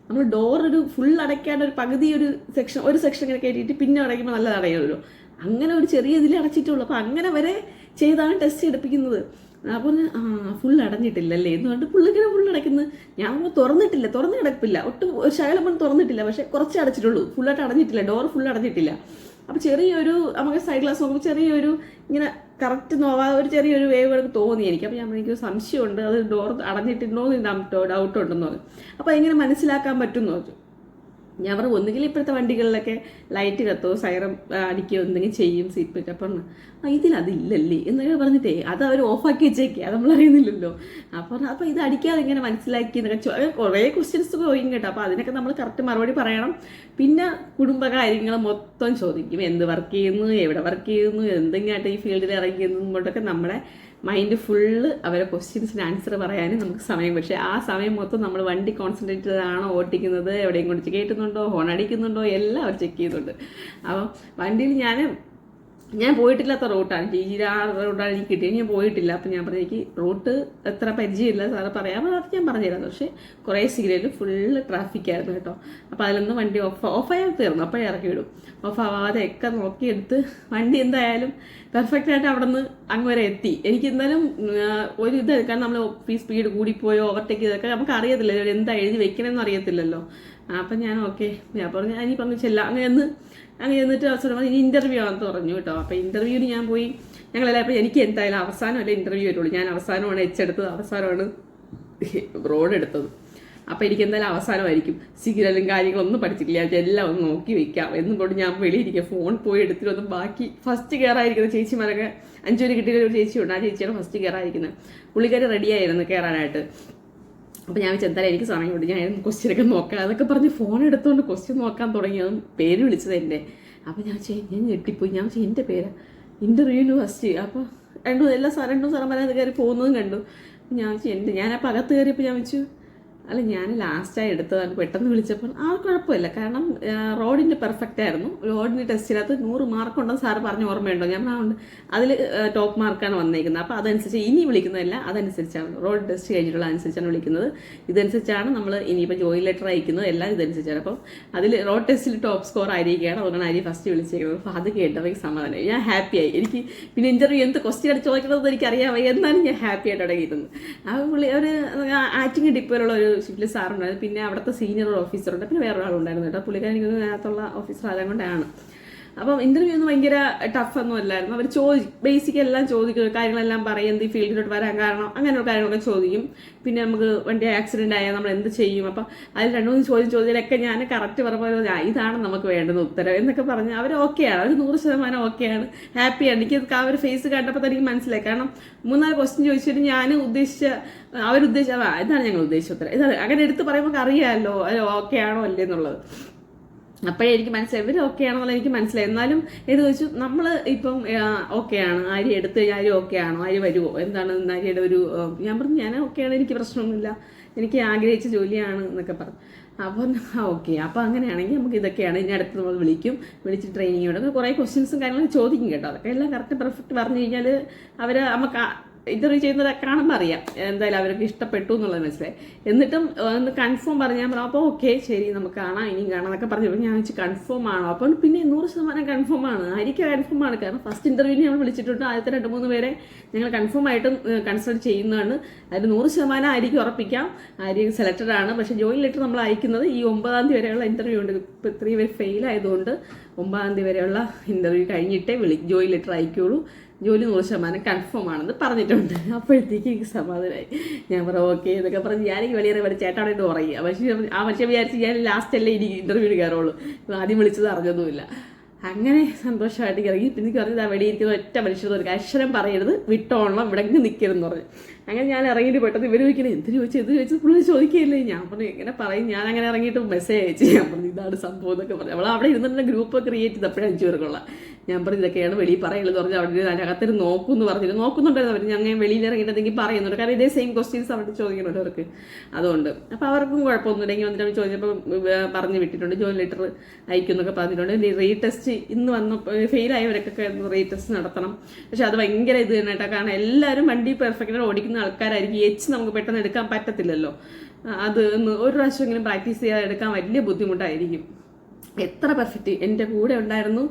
നമ്മൾ ഡോർ ഒരു ഫുൾ അടയ്ക്കാണ്ട് ഒരു പകുതി ഒരു സെക്ഷൻ ഒരു സെക്ഷൻ ഇങ്ങനെ കയറ്റിയിട്ട് പിന്നെ അടയ്ക്കുമ്പോൾ നല്ലത് അടയുമല്ലോ അങ്ങനെ ഒരു ചെറിയ ഇതിൽ അടച്ചിട്ടുള്ളൂ. അപ്പോൾ അങ്ങനെ വരെ ചെയ്താണ് ടെസ്റ്റ് എടുപ്പിക്കുന്നത്. അപ്പോൾ ആ ഫുൾ അടഞ്ഞിട്ടില്ലല്ലേ? എന്ന് പറഞ്ഞിട്ട് പുള്ളിക്കാരെ ഫുൾ അടയ്ക്കുന്നത് ഞാൻ തുറന്നിട്ടില്ല. തുറന്ന് കിടപ്പില്ല. ഒട്ടും ഒരു ശകലം പോലും തുറന്നിട്ടില്ല. പക്ഷേ കുറച്ച് അടച്ചിട്ടുള്ളൂ. ഫുള്ളായിട്ട് അടഞ്ഞിട്ടില്ല. Door full അടഞ്ഞിട്ടില്ല. അപ്പോൾ ചെറിയൊരു നമുക്ക് സൈഡ് ഗ്ലാസ് നോക്കുമ്പോൾ ചെറിയൊരു ഇങ്ങനെ കറക്റ്റ് നോവാതെ ഒരു ചെറിയൊരു വേവ് എനിക്ക് തോന്നി എനിക്ക്. അപ്പോൾ ഞാൻ എനിക്ക് സംശയമുണ്ട്. അത് ഡോർ അടഞ്ഞിട്ടുണ്ടോ എന്ന് ഡൗട്ട് ഉണ്ടെന്ന്. പറഞ്ഞു അപ്പോൾ എങ്ങനെ മനസ്സിലാക്കാൻ പറ്റും എന്ന് ഞാൻ പറഞ്ഞു ഒന്നുകിൽ ഇപ്പോഴത്തെ വണ്ടികളിലൊക്കെ ലൈറ്റ് കത്തോ സൈറം അടിക്കുകയോ എന്തെങ്കിലും ചെയ്യും സീറ്റ് ബെൽറ്റ് അപ്പം ഇതിലതില്ലല്ലേ എന്നൊക്കെ പറഞ്ഞിട്ടേ അത് അവർ ഓഫാക്കി വെച്ചേക്കേ അത് നമ്മൾ അറിയുന്നില്ലല്ലോ. അപ്പോൾ അപ്പോൾ ഇത് അടിക്കാതെ ഇങ്ങനെ മനസ്സിലാക്കി? എന്നൊക്കെ കുറേ ക്വസ്റ്റ്യൻസ് ചോദിക്കും കേട്ടോ. അപ്പോൾ അതിനൊക്കെ നമ്മൾ കറക്റ്റ് മറുപടി പറയണം. പിന്നെ കുടുംബകാര്യങ്ങൾ മൊത്തം ചോദിക്കും. എന്ത് വർക്ക് ചെയ്യുന്നു? എവിടെ വർക്ക് ചെയ്യുന്നു? എന്തെങ്കിലും ഈ ഫീൽഡിൽ ഇറങ്ങിയെന്നും? കൊണ്ടൊക്കെ നമ്മുടെ മൈൻഡ് ഫുള്ള് അവരെ ക്വസ്റ്റ്യൻസിന് ആൻസർ പറയാനും നമുക്ക് സമയം പക്ഷേ ആ സമയം മൊത്തം നമ്മൾ വണ്ടി കോൺസെൻട്രേറ്റ് ആണോ ഓടിക്കുന്നത് എവിടെയും കൊണ്ട് കയറ്റുന്നുണ്ടോ ഹോൺ അടിക്കുന്നുണ്ടോ എല്ലാം അവർ ചെക്ക് ചെയ്യുന്നുണ്ട് അപ്പം വണ്ടിയിൽ ഞാൻ ഞാൻ പോയിട്ടില്ലാത്ത റൂട്ടാണ്. ചേച്ചി ആ റൂട്ടാണ് എനിക്ക് കിട്ടിയത്. ഞാൻ പോയിട്ടില്ല. അപ്പം ഞാൻ പറഞ്ഞു എനിക്ക് റൂട്ട് എത്ര പരിചയമില്ല സാറ് പറയാം. അത് ഞാൻ പറഞ്ഞുതരാം. പക്ഷേ കുറേ സീരിയൽ ഫുള്ള് ട്രാഫിക്കായിരുന്നു കേട്ടോ. അപ്പോൾ അതിലൊന്നും വണ്ടി ഓഫ് ഓഫായാൽ തീർന്നു. അപ്പോൾ ഇറക്കി വിടും. ഓഫ് ആവാതെ ഒക്കെ നോക്കിയെടുത്ത് വണ്ടി എന്തായാലും പെർഫെക്റ്റായിട്ട് അവിടെ നിന്ന് അങ്ങ് വരെ എത്തി. എനിക്ക് എന്തായാലും ഒരു ഇത് കാരണം നമ്മൾ സ്പീഡ് കൂടിപ്പോയോ ഓവർടേക്ക് ചെയ്തൊക്കെ നമുക്ക് അറിയത്തില്ലല്ലോ എന്താ എഴുതി വെക്കണമെന്ന് അറിയത്തില്ലല്ലോ അപ്പം ഞാൻ ഓക്കെ. ഞാൻ പറഞ്ഞു ഇനി പറഞ്ഞു ചെല്ലാം. അങ്ങനെ ഒന്ന് അങ്ങനെ എന്നിട്ട് അവസരം പറഞ്ഞു, ഇനി ഇന്റർവ്യൂ ആണെന്ന് പറഞ്ഞു കേട്ടോ. അപ്പോൾ ഇന്റർവ്യൂവിന് ഞാൻ പോയി. ഞങ്ങളെല്ലാം അപ്പോൾ എനിക്ക് എന്തായാലും അവസാനമല്ലേ ഇന്റർവ്യൂ വരുള്ളൂ. ഞാൻ അവസാനമാണ് എച്ചെടുത്തത് അവസാനമാണ് റോഡ് എടുത്തത്. അപ്പോൾ എനിക്ക് എന്തായാലും അവസാനമായിരിക്കും. സിഗ്നലും കാര്യങ്ങളൊന്നും പഠിച്ചിട്ടില്ല. എല്ലാം ഒന്ന് നോക്കി വെക്കാം. എന്നും കൊണ്ട് ഞാൻ വെളിയിരിക്കുക ഫോൺ പോയി എടുത്തിട്ടൊന്നും ബാക്കി. ഫസ്റ്റ് കയറായിരിക്കുന്ന ചേച്ചിമാരൊക്കെ അഞ്ചൂര് കിട്ടിയ ഒരു ചേച്ചിയുണ്ട്. ആ ചേച്ചിയാണ് ഫസ്റ്റ് കയറായിരിക്കുന്നത് പുള്ളിക്കാരി റെഡിയായിരുന്നു കയറാനായിട്ട് അപ്പോൾ ഞാൻ വെച്ചാൽ എന്തായാലും എനിക്ക് സമയമുണ്ട് ഞാൻ ക്വസ്റ്റ്യനൊക്കെ നോക്കാം അതൊക്കെ പറഞ്ഞ് ഫോൺ എടുത്തുകൊണ്ട് ക്വസ്റ്റ്യൻ നോക്കാൻ തുടങ്ങിയതും പേര് വിളിച്ചത് എന്റെ അപ്പോൾ ഞാൻ വെച്ചാൽ ഞാൻ ഞെട്ടിപ്പോയി. ഞാൻ വെച്ചാൽ എന്റെ പേര്? ഇന്റർവ്യൂവിന് ഫസ്റ്റ് അപ്പോൾ രണ്ടും എല്ലാ സാ രണ്ടും സാറന്മാരെ കയറി പോകുന്നതും കണ്ടു. ഞാൻ വെച്ചാൽ എന്റെ ഞാനപ്പോൾ അകത്ത് കയറിയപ്പോൾ ഞാൻ വെച്ചു അല്ല ഞാൻ ലാസ്റ്റായി എടുത്തതാണ് പെട്ടെന്ന് വിളിച്ചപ്പോൾ ആ കുഴപ്പമില്ല. കാരണം റോഡിന്റെ പെർഫെക്റ്റ് ആയിരുന്നു. റോഡിന്റെ ടെസ്റ്റിനകത്ത് നൂറ് മാർക്ക് ഉണ്ടെന്ന് സാറ് പറഞ്ഞ ഓർമ്മയുണ്ടോ? ഞാൻ പറഞ്ഞുണ്ട് അതിൽ ടോപ്പ് മാർക്കാണ് വന്നേക്കുന്നത്. അപ്പോൾ അതനുസരിച്ച് ഇനി വിളിക്കുന്നതല്ല അതനുസരിച്ചാണ്. റോഡ് ടെസ്റ്റ് കഴിഞ്ഞിട്ടുള്ള അനുസരിച്ചാണ് വിളിക്കുന്നത്. ഇതനുസരിച്ചാണ് നമ്മൾ ഇനിയിപ്പോൾ ജോയിൻ ലെറ്റർ അയക്കുന്നത്. എല്ലാം ഇതനുസരിച്ചാണ്. അപ്പം അതിൽ റോഡ് ടെസ്റ്റിൽ ടോപ്പ് സ്കോർ ആയിരിക്കുകയാണ്. അതുകൊണ്ടാണ് ആര്യ ഫസ്റ്റ് വിളിച്ചേക്കുന്നത്. അപ്പോൾ അത് കേട്ടപ്പോൾ സമാധാനം. ഞാൻ ഹാപ്പിയായി എനിക്ക് പിന്നെ ഇന്റർവ്യൂ എന്ത് ക്വസ്റ്റ്യൻ ചോദിക്കണമെന്ന് എനിക്കറിയാമോ എന്നാലും ഞാൻ ഹാപ്പി ആയിട്ട് തുടങ്ങിയിരുന്നത് ആ പുള്ളി ഒരു ആറ്റിങ് ഡിപ്പോയിലുള്ള ഒരു ഷിഫ്റ്റിൽ സാറുണ്ടായിരുന്നു. പിന്നെ അവിടുത്തെ സീനിയർ ഓഫീസറുണ്ട് പിന്നെ വേറൊരാളുണ്ടായിരുന്നു കേട്ടോ. പുള്ളിക്കാരൻ എനിക്കൊന്നും അതിനകത്തുള്ള ഓഫീസർ ആയതും കൊണ്ടാണ് അപ്പം ഇന്റർവ്യൂ ഒന്നും ഭയങ്കര ടഫ് ഒന്നും അല്ലായിരുന്നു. അവർ ചോദി ബേസിക് എല്ലാം ചോദിക്കും. കാര്യങ്ങളെല്ലാം പറയും. എന്ത് ഈ ഫീൽഡിലോട്ട് വരാൻ കാരണം അങ്ങനെയുള്ള കാര്യങ്ങളൊക്കെ ചോദിക്കും. പിന്നെ നമുക്ക് വണ്ടി ആക്സിഡന്റ് ആയാൽ നമ്മൾ എന്ത് ചെയ്യും? അപ്പം അതിൽ രണ്ടുമൂന്ന് ചോദ്യം ചോദ്യത്തിലൊക്കെ ഞാൻ കറക്റ്റ് പറഞ്ഞ ഇതാണ് നമുക്ക് വേണ്ടുന്ന ഉത്തരം എന്നൊക്കെ പറഞ്ഞ് അവർ ഓക്കെയാണ് അവർ നൂറ് ശതമാനം ഓക്കെയാണ് ഹാപ്പിയാണ് എനിക്ക് ആ ഒരു ഫേസ് കണ്ടപ്പോൾ തന്നെ എനിക്ക് മനസ്സിലായി. കാരണം മൂന്നാൽ ക്വസ്റ്റ്യൻ ചോദിച്ചിട്ട് ഞാൻ ഉദ്ദേശിച്ച അവരുദ്ദേശിച്ച ഇതാണ് ഞങ്ങൾ ഉദ്ദേശിച്ച ഉത്തരം. ഇതാണ് അങ്ങനെ എടുത്ത് പറയുമ്പോൾ അറിയാമല്ലോ അത് ഓക്കെ ആണോ അല്ലേ എന്നുള്ളത്. അപ്പോഴേ എനിക്ക് മനസ്സിലായി. ഇവർ ഓക്കെ ആണെന്നുള്ള എനിക്ക് മനസ്സിലായി. എന്നാലും ഇത് വെച്ചു നമ്മൾ ഇപ്പം ഓക്കെ ആണ്. ആര് എടുത്ത് കഴിഞ്ഞാൽ ആര് ഓക്കെ ആണോ? ആര് വരുമോ എന്താണ് ആര്യയുടെ ഒരു ഞാൻ പറഞ്ഞു ഞാൻ ഓക്കെ ആണ്. എനിക്ക് പ്രശ്നമൊന്നുമില്ല. എനിക്ക് ആഗ്രഹിച്ച ജോലിയാണ് എന്നൊക്കെ പറഞ്ഞു. അപ്പോൾ ആ ഓക്കെ അപ്പോൾ അങ്ങനെയാണെങ്കിൽ നമുക്ക് ഇതൊക്കെയാണ്. ഇനി അടുത്ത് നമ്മൾ വിളിക്കും. വിളിച്ച് ട്രെയിനിങ് കുറേ ക്വസ്റ്റ്യൻസും കാര്യങ്ങളും ചോദിക്കും കേട്ടോ. അതൊക്കെ എല്ലാം കറക്റ്റ് പെർഫെക്റ്റ് പറഞ്ഞു കഴിഞ്ഞാൽ അവർ നമുക്ക് ഇന്റർവ്യൂ ചെയ്യുന്നത് കാണുമ്പോൾ അറിയാം. എന്തായാലും അവർക്ക് ഇഷ്ടപ്പെട്ടു എന്നുള്ളത് മനസ്സിലായി. എന്നിട്ടും ഒന്ന് കൺഫേം പറഞ്ഞാൽ പറഞ്ഞു അപ്പോൾ ഓക്കെ ശരി നമുക്ക് കാണാം ഇനിയും കാണാം എന്നൊക്കെ പറഞ്ഞു. ഞാൻ വെച്ച് കൺഫേം ആണോ? അപ്പോൾ പിന്നെ നൂറ് ശതമാനം കൺഫേം ആണ്. ആയിരിക്കും കൺഫേം ആണ്. കാരണം ഫസ്റ്റ് ഇന്റർവ്യൂവിന് നമ്മൾ വിളിച്ചിട്ടുണ്ട്. ആദ്യത്തെ രണ്ട് മൂന്ന് പേരെ ഞങ്ങൾ കൺഫേം ആയിട്ടും കൺസൾട്ട് ചെയ്യുന്നതാണ്. അതിൽ നൂറ് ശതമാനം ആയിരിക്കും ഉറപ്പിക്കാം. ആയിരിക്കും സെലക്റ്റഡ് ആണ്. പക്ഷേ ജോയിൻ ലെറ്റർ നമ്മൾ അയക്കുന്നത് ഈ ഒമ്പതാം തീയതി വരെയുള്ള ഇന്റർവ്യൂ ഉണ്ട്. ഇപ്പോൾ ഇത്രയും പേര് ഫെയിൽ ആയതുകൊണ്ട് ഒമ്പതാം തീയതി വരെയുള്ള ഇന്റർവ്യൂ കഴിഞ്ഞിട്ടേ വിളി ജോയിൻ ലെറ്റർ അയക്കുള്ളൂ. ജോലി നൂറ് ശതമാനം കൺഫേം ആണെന്ന് പറഞ്ഞിട്ടുണ്ട്. അപ്പോഴത്തേക്ക് എനിക്ക് സമാധാനമായി ഞാൻ പറഞ്ഞു ഓക്കെ എന്നൊക്കെ പറഞ്ഞ് ഞാനെനിക്ക് വെളിയേറെ വരെ ചേട്ടാണ് എന്ന് ഉറങ്ങി. പക്ഷേ ആ മനുഷ്യൻ വിചാരിച്ച് ഞാൻ ലാസ്റ്റ് അല്ലേ ഇനി ഇന്റർവ്യൂ കയറുള്ളൂ ആദ്യം വിളിച്ചത് അറിഞ്ഞതുമില്ല അങ്ങനെ സന്തോഷമായിട്ട് ഇറങ്ങി. പിന്നെ എനിക്ക് പറഞ്ഞത് ആ വെളിയിരിക്കുന്ന ഒറ്റ മനുഷ്യർ ഒരു അക്ഷരം പറയരുത്. വിട്ടോണം ഇവിടെ നിൽക്കരുതെന്ന് പറഞ്ഞു. അങ്ങനെ ഞാൻ ഇറങ്ങിയിട്ട് പെട്ടെന്ന് ഇവർ ചോദിക്കണേ എന്ത് ചോദിച്ചു? എന്ത് ചോദിച്ചു? പുള്ളി ചോദിക്കുകയില്ലേ. ഞാൻ പറഞ്ഞു എങ്ങനെ പറയും? ഞാൻ അങ്ങനെ ഇറങ്ങിയിട്ട് മെസ്സേജ് അയച്ചു. ഞാൻ പറഞ്ഞു ഇതാണ് സംഭവം എന്നൊക്കെ പറഞ്ഞു. അവൾ അവിടെ ഗ്രൂപ്പ് ക്രിയേറ്റ് ചെയ്തപ്പോഴേ അഞ്ചു പേർക്കുള്ള ഞാൻ പറഞ്ഞു ഇതൊക്കെയാണ് വെളിയിൽ പറയുന്നത് പറഞ്ഞു അവിടെ അതിനകത്തൊരു നോക്കും എന്ന് പറഞ്ഞില്ല നോക്കുന്നുണ്ടായിരുന്നു അവർ ഞങ്ങൾ വെളിയിൽ ഇറങ്ങിയിട്ടെങ്കിൽ പറയുന്നുണ്ട്. കാരണം ഇതേ സെയിം ക്വസ്റ്റ്യൻസ് അവിടെ ചോദിക്കുന്നുണ്ട് അവർക്ക്. അതുകൊണ്ട്. അപ്പോൾ അവർക്കും കുഴപ്പമൊന്നുമില്ലെങ്കിൽ വന്നിട്ട് അവർ ചോദിച്ചപ്പോൾ പറഞ്ഞു വിട്ടിട്ടുണ്ട്. ജോയിൻ ലെറ്റർ അയക്കുന്നൊക്കെ പറഞ്ഞിട്ടുണ്ട്. റീടെസ്റ്റ് ഇന്ന് വന്ന ഫെയിലായവരൊക്കെ റീടെസ്റ്റ് നടത്തണം. പക്ഷെ അത് ഭയങ്കര ഇത് തന്നെ കാരണം എല്ലാവരും വണ്ടി പെർഫെക്റ്റ് ഓടിക്കുന്ന ആൾക്കാരായിരിക്കും. എച്ച് നമുക്ക് പെട്ടെന്ന് എടുക്കാൻ പറ്റത്തില്ലല്ലോ. അത് ഒരു പ്രാവശ്യമെങ്കിലും പ്രാക്ടീസ് ചെയ്യാതെ എടുക്കാൻ വലിയ ബുദ്ധിമുട്ടായിരിക്കും. എത്ര പെർഫെക്റ്റ് എന്റെ കൂടെ ഉണ്ടായിരുന്നു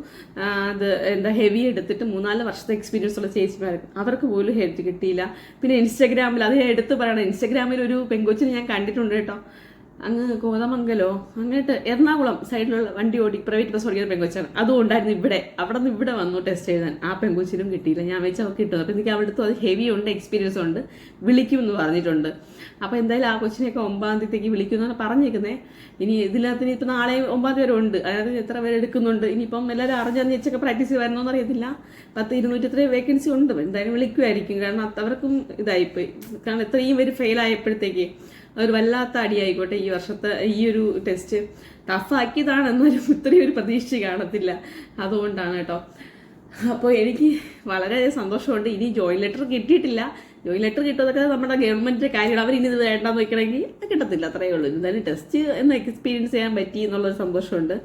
അത് എന്താ ഹെവി എടുത്തിട്ട് മൂന്നാൽ വർഷത്തെ എക്സ്പീരിയൻസ് ഉള്ള ചേച്ചിമാർ അവർക്ക് പോലും ഹെൽത്ത് കിട്ടിയില്ല. പിന്നെ ഇൻസ്റ്റാഗ്രാമിൽ അത് എടുത്ത് പറയണം ഇൻസ്റ്റാഗ്രാമിൽ ഒരു പെങ്കൊച്ചിനെ ഞാൻ കണ്ടിട്ടുണ്ട് കേട്ടോ. അങ്ങ് കോതമംഗലോ അങ്ങോട്ട് എറണാകുളം സൈഡിലുള്ള വണ്ടി ഓടി പ്രൈവറ്റ് ബസ് ഓടിക്കുന്ന പെങ്കൊച്ചാണ്. അതും ഉണ്ടായിരുന്നു ഇവിടെ. അവിടെ നിന്ന് ഇവിടെ വന്നു ടെസ്റ്റ് ചെയ്താൽ ആ പെങ്കൊച്ചിനും കിട്ടിയില്ല. ഞാൻ വെച്ചാൽ അവർക്ക് കിട്ടും അപ്പോൾ എനിക്ക് അവിടുത്തെ അത് ഹെവി ഉണ്ട് എക്സ്പീരിയൻസ് ഉണ്ട്. വിളിക്കുമെന്ന് പറഞ്ഞിട്ടുണ്ട്. അപ്പോൾ എന്തായാലും ആ കൊച്ചിനെയൊക്കെ ഒമ്പതാം തീയതിക്ക് വിളിക്കുമെന്നാണ് പറഞ്ഞേക്കുന്നത് ഇനി ഇതിനകത്തിന് ഇപ്പം നാളെ ഒമ്പതാം തീയതി വരെ ഉണ്ട്. അതായത് എത്ര പേര് എടുക്കുന്നുണ്ട്. ഇനിയിപ്പം എല്ലാവരും അറിഞ്ഞാന്ന് വെച്ചൊക്കെ പ്രാക്ടീസ് വരണമെന്ന് അറിയത്തില്ല. പത്ത് ഇരുന്നൂറ്റി വേക്കൻസി ഉണ്ട്. എന്തായാലും വിളിക്കുമായിരിക്കും. കാരണം അവർക്കും ഇതായിപ്പോയി. കാരണം ഇത്രയും പേര് ഫെയിൽ ആയപ്പോഴത്തേക്ക് ഒരു വല്ലാത്ത അടിയായിക്കോട്ടെ ഈ വർഷത്തെ ഈ ഒരു ടെസ്റ്റ് ടഫാക്കിയതാണെന്നൊരു ഇത്രയും ഒരു പ്രതീക്ഷ കാണത്തില്ല. അതുകൊണ്ടാണ് കേട്ടോ. അപ്പോൾ എനിക്ക് വളരെ സന്തോഷമുണ്ട്. ഇനി ജോയിൻ ലെറ്റർ കിട്ടിയിട്ടില്ല. ജോയിൻ ലെറ്റർ കിട്ടുന്നതൊക്കെ നമ്മുടെ ഗവൺമെന്റിന്റെ കാര്യമാണ് അവർ ഇനി ഇത് വേണ്ടെന്ന് വെക്കണമെങ്കിൽ കിട്ടത്തില്ല അത്രയേ ഉള്ളൂ. എന്തായാലും ടെസ്റ്റ് എന്ന് എക്സ്പീരിയൻസ് ചെയ്യാൻ പറ്റി എന്നുള്ളൊരു സന്തോഷമുണ്ട്.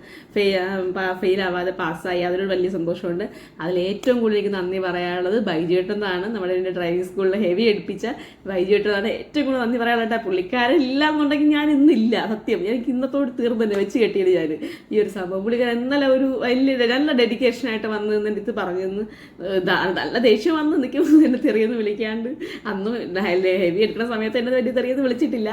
ഫെയിൽ ആവാതെ പാസ്സായി അതിനൊരു വലിയ സന്തോഷമുണ്ട്. അതിൽ ഏറ്റവും കൂടുതൽ എനിക്ക് നന്ദി പറയാനുള്ളത് ബൈജേട്ടെന്നാണ് നമ്മുടെ എന്റെ ഡ്രൈവിംഗ് സ്കൂളിൽ ഹെവി എടുപ്പിച്ച ബൈജേട്ടെന്നാണ് ഏറ്റവും കൂടുതൽ നന്ദി പറയാനുള്ളത് പുള്ളിക്കാരൻ ഇല്ല എന്നുണ്ടെങ്കിൽ ഞാൻ ഇന്നില്ല സത്യം. എനിക്ക് ഇന്നത്തോട് തീർന്നു വെച്ച് കെട്ടിയത് ഞാൻ. ഈ ഒരു സംഭവം. പുള്ളിക്കാരൻ ഇന്നലെ ഒരു വലിയ നല്ല ഡെഡിക്കേഷനായിട്ട് വന്ന് എന്റെ അടുത്ത് പറഞ്ഞു നല്ല ദേഷ്യം വന്ന് നിൽക്കുമ്പോൾ എന്നെ തെറിയെന്ന് വിളിക്കാണ്ട് അന്ന് ഹെവി എടുക്കുന്ന സമയത്ത് എന്നെ വലിയ ചെറിയത് വിളിച്ചിട്ടില്ല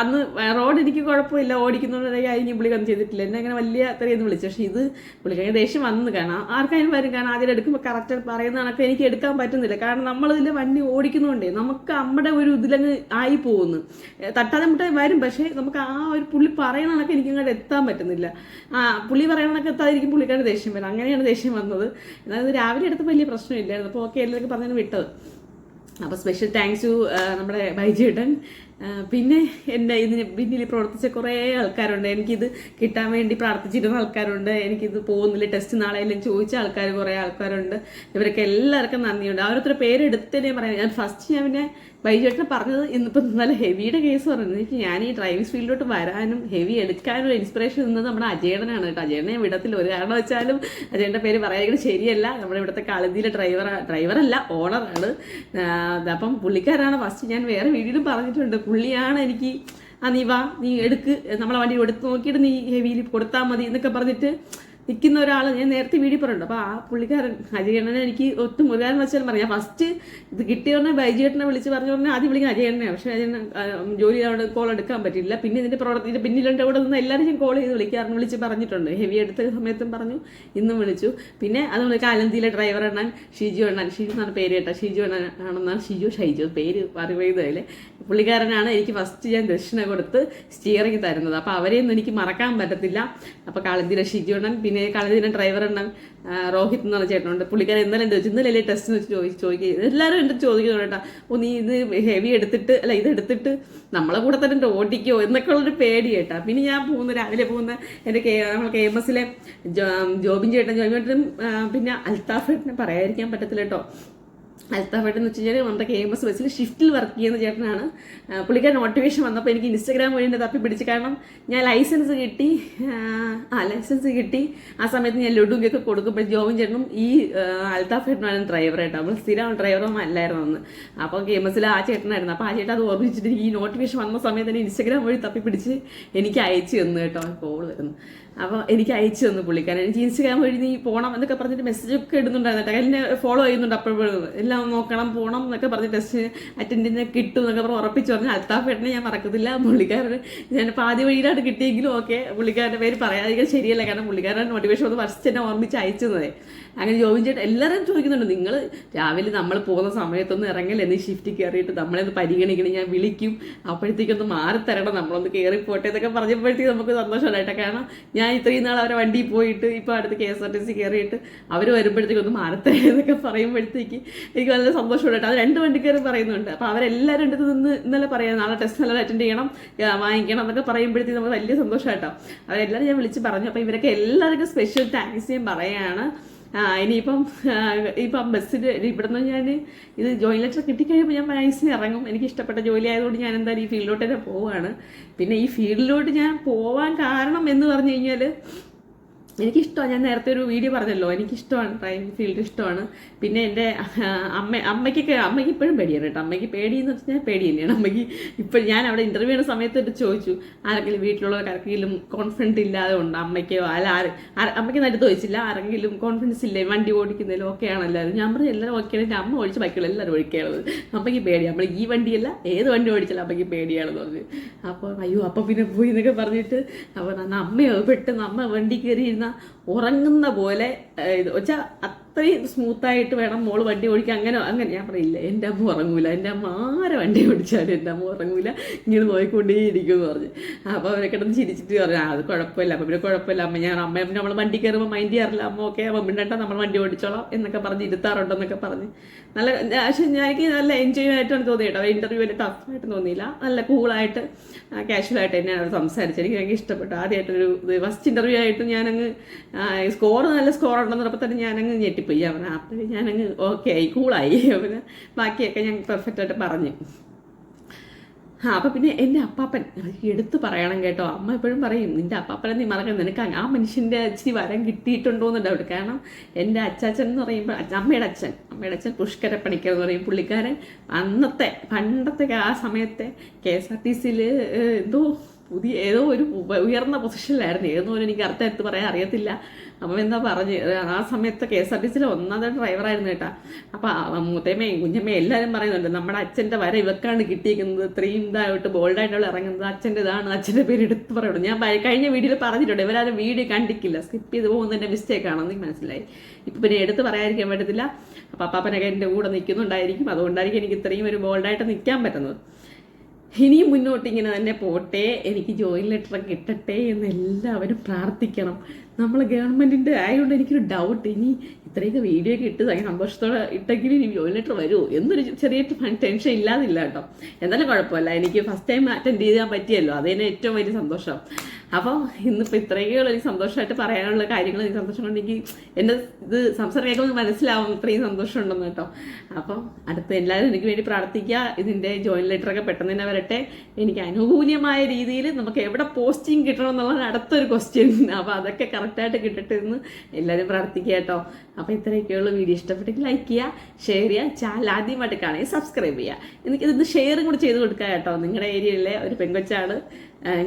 അന്ന് റോഡ് എനിക്ക് കുഴപ്പമില്ല ഓടിക്കുന്നവരായി അതിന് പുള്ളിക്കൊന്നും ചെയ്തിട്ടില്ല. എന്നെ അങ്ങനെ വലിയ തെറിയെന്ന് വിളിച്ചു. പക്ഷേ ഇത് പുള്ളിക്കാരൻ ദേഷ്യം വന്ന് കാണാം. ആർക്കായാലും വരും കാണാം. ആദ്യം എടുക്കുമ്പോൾ കറക്റ്റ് പറയുന്ന കണക്ക് എനിക്ക് എടുക്കാൻ പറ്റുന്നില്ല. കാരണം നമ്മളിതിൽ വണ്ടി ഓടിക്കുന്നതുകൊണ്ടേ നമുക്ക് നമ്മുടെ ഒരു ഇതിലങ്ങ് ആയി പോകുന്നു. തട്ടാതെ മുട്ടാതെ വരും. പക്ഷേ നമുക്ക് ആ ഒരു പുള്ളി പറയുന്ന കണക്ക് എനിക്ക് അങ്ങോട്ട് എത്താൻ പറ്റുന്നില്ല. ആ പുള്ളി പറയുന്ന കണക്ക് എത്താതിരിക്കും പുള്ളിക്കാരുടെ ദേഷ്യം വരും. അങ്ങനെയാണ് ദേഷ്യം വന്നത്. എന്നാലും രാവിലെ എടുത്തപ്പോൾ വലിയ പ്രശ്നമില്ലായിരുന്നു. അപ്പോൾ ഓക്കെ എല്ലാവർക്കും പറഞ്ഞു വിട്ടത്. അപ്പോൾ സ്പെഷ്യൽ താങ്ക്സ് ടു നമ്മുടെ ബൈജേട്ടൻ. പിന്നെ എന്റെ ഇതിന് പിന്നിൽ പ്രവർത്തിച്ച കുറേ ആൾക്കാരുണ്ട്. എനിക്കിത് കിട്ടാൻ വേണ്ടി പ്രാർത്ഥിച്ചിരുന്ന ആൾക്കാരുണ്ട്. എനിക്കിത് പോകുന്നില്ല. ടെസ്റ്റ് നാളെയെല്ലാം ചോദിച്ച ആൾക്കാർ കുറേ ആൾക്കാരുണ്ട്. ഇവരൊക്കെ എല്ലാവർക്കും നന്ദിയുണ്ട്. അവരൊത്ര പേരെടുത്തേ പറയാം ഞാൻ ഫസ്റ്റ് ഞാൻ പിന്നെ ബൈജേട്ടനെ പറഞ്ഞത് ഇന്നിപ്പോൾ നല്ല ഹെവിയുടെ കേസ് പറഞ്ഞത് എനിക്ക് ഞാൻ ഈ ഡ്രൈവിംഗ് ഫീൽഡിലോട്ട് വരാനും ഹെവി എടുക്കാനും ഇൻസ്പിറേഷൻ നിന്നത് നമ്മുടെ അജേടനാണ് കേട്ടോ. അജയനെ വിടത്തില്ല. ഒരു കാരണം വെച്ചാലും അജയന്റെ പേര് പറയുന്നത് ശരിയല്ല. നമ്മുടെ ഇവിടുത്തെ കളതിയിലെ ഡ്രൈവർ ഡ്രൈവറല്ല ഓണറാണ് അപ്പം പുള്ളിക്കാരാണ് ഫസ്റ്റ് ഞാൻ വേറെ വീഡിയോയിലും പറഞ്ഞിട്ടുണ്ട്. പുള്ളിയാണ് എനിക്ക് ആ നീ വാ നീ എടുക്ക് നമ്മളെ വണ്ടി എടുത്ത് നോക്കിയിട്ട് നീ ഹെവിയിൽ കൊടുത്താൽ മതി എന്നൊക്കെ പറഞ്ഞിട്ട് നിൽക്കുന്ന ഒരാൾ ഞാൻ നേരത്തെ വീഡിയോ പറയുന്നുണ്ട് അപ്പോൾ ആ പുള്ളിക്കാരൻ അജയണ്ണനെ എനിക്ക് ഒട്ടും ഒരു വെച്ചാലും പറയാം. ഫസ്റ്റ് ഇത് കിട്ടിയവരെ ബൈജിയേട്ടനെ വിളിച്ച് പറഞ്ഞു പറഞ്ഞാൽ ആദ്യം വിളിക്കുന്ന അജയണ്ണനെ പക്ഷേ അജയൻ ജോലി അവിടെ കോൾ എടുക്കാൻ പറ്റില്ല പിന്നെ ഇതിന്റെ പ്രവർത്തി ഇതിന്റെ അവിടെ നിന്ന് എല്ലാവരും ഞാൻ കോൾ ചെയ്ത് വിളിക്കാറുണ്ട് വിളിച്ച് പറഞ്ഞിട്ടുണ്ട്. ഹെവി എടുത്ത സമയത്തും പറഞ്ഞു ഇന്നും വിളിച്ചു. പിന്നെ അതുപോലെ കാലന്തിയിലെ ഡ്രൈവർ എണ്ണാൻ ഷിജു എണ്ണാൻ ഷിജു എന്നാണ് പേര് കേട്ടോ. ഷിജു എണ്ണാൻ ആണെന്നാണ് ഷിജു ഷൈജു പേര് പറയുന്നതിൽ പുള്ളിക്കാരനാണ് എനിക്ക് ഫസ്റ്റ് ഞാൻ ദക്ഷിണ കൊടുത്ത് സ്റ്റിയറിങ് തരുന്നത്. അപ്പോൾ അവരെയൊന്നും എനിക്ക് മറക്കാൻ പറ്റത്തില്ല. അപ്പോൾ കാലന്തിയിലെ ഷിജു എണ്ണൻ പിന്നെ കാളന്തിയിലെ ഡ്രൈവർ എണ്ണം രോഹിത് എന്ന് പറഞ്ഞ ചേട്ടനുണ്ട്. പുള്ളിക്കാരൻ ഇന്നലെ എന്ത് ഇന്നലെ ടെസ്റ്റ് വെച്ച് ചോദിച്ചു ചോദിക്കുക എല്ലാവരും എന്റെ ചോദിക്കുന്നുണ്ട് കേട്ടോ. ഓ നീ ഇത് ഹെവി എടുത്തിട്ട് അല്ല ഇത് എടുത്തിട്ട് നമ്മളെ കൂടെ തന്നെ ഓടിക്കോ എന്നൊക്കെ ഉള്ളൊരു പേടി കേട്ടാ. പിന്നെ ഞാൻ പോകുന്ന രാവിലെ പോകുന്ന എന്റെ കെ നമ്മൾ കെ എം എസിലെ ജോബിൻ ചേട്ടൻ ജോബിൻ ചേട്ടനും പിന്നെ അൽത്താഫ് ചേട്ടനെ പറയാതിരിക്കാൻ പറ്റത്തില്ല കേട്ടോ. അൽത്താഫേട്ടൻ എന്ന് വെച്ച് കഴിഞ്ഞാൽ നമ്മുടെ കെ എം എസ് ബസ്സിൽ ഷിഫ്റ്റിൽ വർക്ക് ചെയ്യുന്ന ചേട്ടനാണ്. പുള്ളിക്കാരൻ നോട്ടിഫിക്കേഷൻ വന്നപ്പോൾ എനിക്ക് ഇൻസ്റ്റാഗ്രാം വഴി എന്റെ തപ്പി പിടിച്ച്. കാരണം ഞാൻ ലൈസൻസ് കിട്ടി. ആ, ലൈസൻസ് കിട്ടി. ആ സമയത്ത് ഞാൻ ലഡുക്കൊക്കെ കൊടുക്കുമ്പോൾ ജോബിൻ ചേട്ടനും ഈ അൽത്താഫേട്ടനാണ് ഡ്രൈവറായിട്ട് അപ്പോൾ സ്ഥിരം ഡ്രൈവറും അല്ലായിരുന്നു അന്ന്. അപ്പോൾ കെ എം എസിൽ ആ ചേട്ടനായിരുന്നു. അപ്പോൾ ആ ചേട്ടൻ അത് ഓർമ്മിച്ചിട്ട് ഈ നോട്ടിഫിക്കേഷൻ വന്ന സമയത്ത് തന്നെ ഇൻസ്റ്റാഗ്രാം വഴി തപ്പി പിടിച്ച് എനിക്ക് അയച്ചു തന്നു കേട്ടോ. കോൾ വരുന്നു. അപ്പോൾ എനിക്ക് അയച്ചു തന്നു പുള്ളിക്കാരൻ എനിക്ക് ഇൻസ്റ്റാഗ്രാം വഴി നീ പോകണം എന്നൊക്കെ പറഞ്ഞിട്ട് മെസ്സേജ് ഒക്കെ ഇടുന്നുണ്ടായിരുന്നു. എന്നെ ഫോളോ ചെയ്യുന്നുണ്ട് അപ്പോഴും. എല്ലാം നോക്കണം പോകണം എന്നൊക്കെ പറഞ്ഞ് ടെസ്റ്റ് അറ്റൻഡിനെ കിട്ടും എന്നൊക്കെ പറഞ്ഞ് ഉറപ്പിച്ച് പറഞ്ഞു അൽത്താഫേട്ടനെ ഞാൻ മറക്കത്തില്ല പുള്ളിക്കാരൻ ഞാൻ പാതി വഴിയിലാണ് കിട്ടിയെങ്കിലും ഓക്കെ പുള്ളിക്കാരന്റെ പേര് പറയാതിരിക്കാൻ ശരിയല്ല. കാരണം പുള്ളിക്കാരൻ മോട്ടിവേഷൻ ഒന്ന് ഫസ്റ്റ് എന്നെ ഓർമ്മിച്ച് അയച്ചതേ. അങ്ങനെ ജോബിൻ ചേട്ടൻ എല്ലാവരും ചോദിക്കുന്നുണ്ട് നിങ്ങൾ രാവിലെ നമ്മൾ പോകുന്ന സമയത്തൊന്നും ഇറങ്ങല്ലേ? നീ ഷിഫ്റ്റ് കയറിയിട്ട് നമ്മളെ ഒന്ന് പരിഗണിക്കണം ഞാൻ വിളിക്കും. അപ്പോഴത്തേക്കൊന്ന് മാറി തരണം നമ്മളൊന്ന് കയറി പോട്ടെ എന്നൊക്കെ പറഞ്ഞപ്പോഴത്തേക്ക് നമുക്ക് സന്തോഷമായിട്ട് കാരണം ഞാൻ ഇത്രയും നാൾ അവരെ വണ്ടിയിൽ പോയിട്ട് ഇപ്പോൾ അടുത്ത് K S R T C കയറിയിട്ട് അവർ വരുമ്പോഴത്തേക്ക് ഒന്ന് മാറി തരണം എന്നൊക്കെ പറയുമ്പോഴത്തേക്ക് എനിക്ക് നല്ല സന്തോഷമുണ്ട്. അത് രണ്ട് വണ്ടിക്കാരും പറയുന്നുണ്ട്. അപ്പോൾ അവരെല്ലാവരും അടുത്ത് നിന്ന് ഇന്നലെ പറയാം നാളെ ടെസ്റ്റ് നല്ല അറ്റൻഡ് ചെയ്യണം വാങ്ങിക്കണം എന്നൊക്കെ പറയുമ്പോഴത്തേക്ക് നമുക്ക് വലിയ സന്തോഷമായിട്ടോ അവരെല്ലാവരും ഞാൻ വിളിച്ച് പറഞ്ഞു. അപ്പോൾ ഇവരൊക്കെ എല്ലാവർക്കും സ്പെഷ്യൽ താങ്ക്സ് ഞാൻ പറയുകയാണ് ഇനിയിപ്പം ഇപ്പം ബസ്സിൽ ഇവിടുന്ന് ഞാൻ ഇത് ജോയിൻ ലെറ്റർ കിട്ടിക്കഴിയുമ്പോൾ ഞാൻ മാക്സിന് ഇറങ്ങും. എനിക്ക് ഇഷ്ടപ്പെട്ട ജോലി ആയതുകൊണ്ട് ഞാൻ എന്തായാലും ഈ ഫീൽഡിലോട്ട് തന്നെ പോവുകയാണ് പിന്നെ ഈ ഫീൽഡിലോട്ട് ഞാൻ പോവാൻ കാരണം എന്ന് പറഞ്ഞു കഴിഞ്ഞാൽ എനിക്കിഷ്ടമാണ്. ഞാൻ നേരത്തെ ഒരു വീഡിയോ പറഞ്ഞല്ലോ. എനിക്കിഷ്ടമാണ്. ഡ്രൈവിംഗ് ഫീൽഡ് ഇഷ്ടമാണ്. പിന്നെ എന്റെ അമ്മ അമ്മയ്ക്കൊക്കെ അമ്മയ്ക്ക് ഇപ്പോഴും പേടിയാണ് കേട്ടോ. അമ്മയ്ക്ക് പേടി എന്ന് വെച്ചാൽ പേടി തന്നെയാണ് അമ്മയ്ക്ക് ഇപ്പോഴും ഞാൻ അവിടെ ഇന്റർവ്യൂ ചെയ്യുന്ന സമയത്ത് ചോദിച്ചു. ആരെങ്കിലും വീട്ടിലുള്ളവർക്ക് ആർക്കെങ്കിലും കോൺഫിഡന്റ് ഇല്ലാതെ ഉണ്ട്? അമ്മയ്ക്കോ? അല്ല ആര് അമ്മയ്ക്ക് നേരത്തെ ചോദിച്ചില്ല. ആരെങ്കിലും കോൺഫിഡൻസ് ഇല്ലേ? വണ്ടി ഓടിക്കുന്നതിലും ഒക്കെ എല്ലാവരും ഞാൻ പറഞ്ഞു എല്ലാവരും ഓക്കെയാണ് എന്റെ അമ്മ ഒഴിച്ച് ബാക്കിയുള്ള എല്ലാവരും ഒഴിക്കുകയുള്ളത് അമ്മയ്ക്ക് പേടി നമ്മൾ ഈ വണ്ടിയല്ല ഏത് വണ്ടി ഓടിച്ചാലും അമ്മയ്ക്ക് പേടിയാണെന്ന് പറഞ്ഞു. അപ്പോൾ അയ്യോ അപ്പം പിന്നെ പോയി എന്നൊക്കെ പറഞ്ഞിട്ട് അപ്പോൾ അമ്മയോ പെട്ടെന്ന് അമ്മ വണ്ടി കയറിയിരുന്ന ഉറങ്ങുന്ന പോലെ വെച്ചാൽ അത്രയും സ്മൂത്തായിട്ട് വേണം മോൾ വണ്ടി ഓടിക്കാൻ. അങ്ങനെ അങ്ങനെ ഞാൻ പറയില്ല എന്റെ അമ്മ ഉറങ്ങൂല. എന്റെ അമ്മ ആരെ വണ്ടി ഓടിച്ചാലും എന്റെ അമ്മ ഉറങ്ങൂല. ഇങ്ങനെ നോയിക്കൊണ്ടേയിരിക്കും എന്ന് പറഞ്ഞു. അപ്പോൾ അവരെ കിടന്ന് ചിരിച്ചിട്ട് പറഞ്ഞു "ആ, അത് കുഴപ്പമില്ല. അപ്പം പിന്നെ കുഴപ്പമില്ല. അമ്മ ഞാൻ അമ്മ നമ്മൾ വണ്ടി കയറുമ്പോൾ മൈൻഡ് ചെയ്യാറില്ല. അമ്മ ഓക്കെ അമ്മ മിണ്ടണ്ട. നമ്മൾ വണ്ടി ഓടിച്ചോളാം എന്നൊക്കെ പറഞ്ഞ് ഇരുത്താറുണ്ടെന്നൊക്കെ പറഞ്ഞ്. നല്ല പക്ഷെ എനിക്ക് നല്ല എൻജോയ് ആയിട്ടാണ് തോന്നി കേട്ടോ ഇന്റർവ്യൂ വലിയ ടഫായിട്ട് തോന്നിയില്ല. നല്ല കൂളായിട്ട് കാഷ്വലായിട്ട് തന്നെയാണ് അവർ സംസാരിച്ചത്. എനിക്ക് ഭയങ്കര ഇഷ്ടപ്പെട്ടു. ആദ്യമായിട്ടൊരു ഫസ്റ്റ് ഇന്റർവ്യൂ ആയിട്ട് ഞാനങ്ങ് സ്കോർ നല്ല സ്കോർ ഉണ്ടെന്നപ്പോൾ തന്നെ ഞാനങ്ങ് ഞെട്ടിപ്പോയി. അവനെ അപ്പോൾ ഞാനങ്ങ് ഓക്കെ ആയി കൂളായി അവന് ബാക്കിയൊക്കെ ഞാൻ പെർഫെക്റ്റ് ആയിട്ട് പറഞ്ഞു. അപ്പം പിന്നെ എന്റെ അപ്പാപ്പൻ എടുത്തു പറയണം കേട്ടോ. അമ്മ എപ്പോഴും പറയും നിന്റെ അപ്പാപ്പനെ നീ മറക്കണം നിനക്ക് ആ മനുഷ്യന്റെ ഇച്ചിരി വരം കിട്ടിയിട്ടുണ്ടോ എന്ന് ഡൗട്ട് കാരണം എന്റെ അച്ചാച്ചൻ എന്ന് പറയുമ്പോൾ അമ്മയുടെ അച്ഛൻ അമ്മയുടെ അച്ഛൻ പുഷ്കര പണിക്കർ എന്ന് പറയും പുള്ളിക്കാരൻ. അന്നത്തെ പണ്ടത്തെ ആ സമയത്തെ കെ എസ് ആർ ടി സിയിൽ എന്തോ പുതിയ ഏതോ ഒരു ഉയർന്ന പൊസിഷനിലായിരുന്നു ഏതോ എനിക്ക് അർത്ഥം എടുത്ത് പറയാൻ അറിയത്തില്ല. അപ്പം എന്താ പറഞ്ഞ് ആ സമയത്ത് കെ എസ് ആർ ടി സിയിലെ ഒന്നാമത്തെ ഡ്രൈവറായിരുന്നു കേട്ടാ അപ്പം മുത്തമ്മയും കുഞ്ഞമ്മയും എല്ലാവരും പറയുന്നുണ്ട് നമ്മുടെ അച്ഛന്റെ വര ഇവക്കാണ് കിട്ടിയിരിക്കുന്നത് ഇത്രയും ഇതായിട്ട് ബോൾഡായിട്ടുള്ള ഇറങ്ങുന്നത്. അച്ഛന്റെ ഇതാണ് അച്ഛന്റെ പേര് എടുത്ത് പറയുള്ളൂ ഞാൻ കഴിഞ്ഞ വീഡിയോയിൽ പറഞ്ഞിട്ടുണ്ട് ഇവരാരും വീഡിയോ കണ്ടിക്കില്ല. സ്കിപ്പ് ചെയ്ത് പോകുന്നതിന്റെ മിസ്റ്റേക്ക് ആണെന്ന് മനസ്സിലായി. ഇപ്പം പിന്നെ എടുത്ത് പറയാതിരിക്കാൻ പറ്റത്തില്ല. അപ്പം അപ്പാപ്പനൊക്കെ എന്റെ കൂടെ നിൽക്കുന്നുണ്ടായിരിക്കും. അതുകൊണ്ടായിരിക്കും എനിക്ക് ഇത്രയും ഒരു ബോൾഡായിട്ട് നിൽക്കാൻ പറ്റുന്നത്. ഇനിയും മുന്നോട്ട് ഇങ്ങനെ തന്നെ പോട്ടെ. എനിക്ക് ജോയിൻ ലെറ്റർ കിട്ടട്ടെ എന്ന് എല്ലാവരും പ്രാർത്ഥിക്കണം. നമ്മൾ ഗവൺമെന്റിന്റെ ആയതുകൊണ്ട് എനിക്കൊരു ഡൗട്ട് ഇനി ഇത്രയൊക്കെ വീഡിയോ ഒക്കെ ഇട്ട് സന്തോഷത്തോടെ ഇട്ടെങ്കിൽ ഇനി ജോയിൻ ലെറ്റർ വരുമോ എന്നൊരു ചെറിയ ടെൻഷൻ ഇല്ലാതില്ല കേട്ടോ. എന്തായാലും കുഴപ്പമില്ല. എനിക്ക് ഫസ്റ്റ് ടൈം അറ്റൻഡ് ചെയ്യാൻ പറ്റിയല്ലോ. അതിന് ഏറ്റവും വലിയ സന്തോഷം. അപ്പോൾ ഇന്നിപ്പോൾ ഇത്രയേ ഉള്ളൂ. എനിക്ക് സന്തോഷമായിട്ട് പറയാനുള്ള കാര്യങ്ങൾ എനിക്ക് സന്തോഷം എനിക്ക് എന്റെ ഇത് സംസാരം കേൾക്കുമ്പോൾ മനസ്സിലാവും ഇത്രയും സന്തോഷം ഉണ്ടെന്ന് കേട്ടോ. അപ്പം അടുത്ത എല്ലാവരും എനിക്ക് വേണ്ടി പ്രാർത്ഥിക്കുക. ഇതിന്റെ ജോയിൻ ലെറ്ററൊക്കെ പെട്ടെന്ന് തന്നെ വരട്ടെ. എനിക്ക് അനുകൂല്യമായ രീതിയിൽ നമുക്ക് എവിടെ പോസ്റ്റിംഗ് കിട്ടണം എന്നുള്ള അടുത്തൊരു ക്വസ്റ്റ്യൻ അപ്പോൾ അതൊക്കെ കറക്റ്റായിട്ട് കിട്ടട്ടെ എന്ന് എല്ലാവരും പ്രാർത്ഥിക്കുക കേട്ടോ. അപ്പോൾ ഇത്രയൊക്കെയുള്ള വീഡിയോ ഇഷ്ടപ്പെട്ടെങ്കിൽ ലൈക്ക് ചെയ്യുക ഷെയർ ചെയ്യുക. ചാനൽ ആദ്യമായിട്ട് കാണുക സബ്സ്ക്രൈബ് ചെയ്യുക. എനിക്കിതൊന്ന് ഷെയറും കൂടി ചെയ്ത് കൊടുക്കുക കേട്ടോ. നിങ്ങളുടെ ഏരിയയിലെ ഒരു പെങ്കൊച്ചാണ്.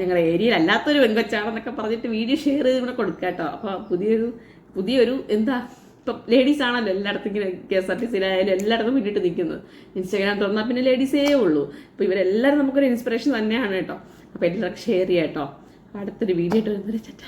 ഞങ്ങളുടെ ഏരിയയിൽ അല്ലാത്തൊരു പെൺകൊച്ചാണെന്നൊക്കെ പറഞ്ഞിട്ട് വീഡിയോ ഷെയർ ചെയ്ത് ഇവിടെ കൊടുക്കുക കേട്ടോ അപ്പോൾ പുതിയൊരു പുതിയൊരു എന്താ ഇപ്പം ലേഡീസ് ആണല്ലോ എല്ലായിടത്തും ഇങ്ങനെ കെ എസ് ആർ ടി സിയിലായാലും എല്ലായിടത്തും മുന്നിട്ട് നിൽക്കുന്നത്. ഇൻസ്റ്റാഗ്രാം തുറന്നാൽ പിന്നെ ലേഡീസേ ഉള്ളൂ. അപ്പോൾ ഇവരെല്ലാവരും നമുക്കൊരു ഇൻസ്പിറേഷൻ തന്നെയാണ് കേട്ടോ അപ്പോൾ എല്ലാവർക്കും ഷെയർ ചെയ്യാം കേട്ടോ അടുത്തൊരു വീഡിയോ ഇട്ട് വരുന്നൊരു ചേട്ടാ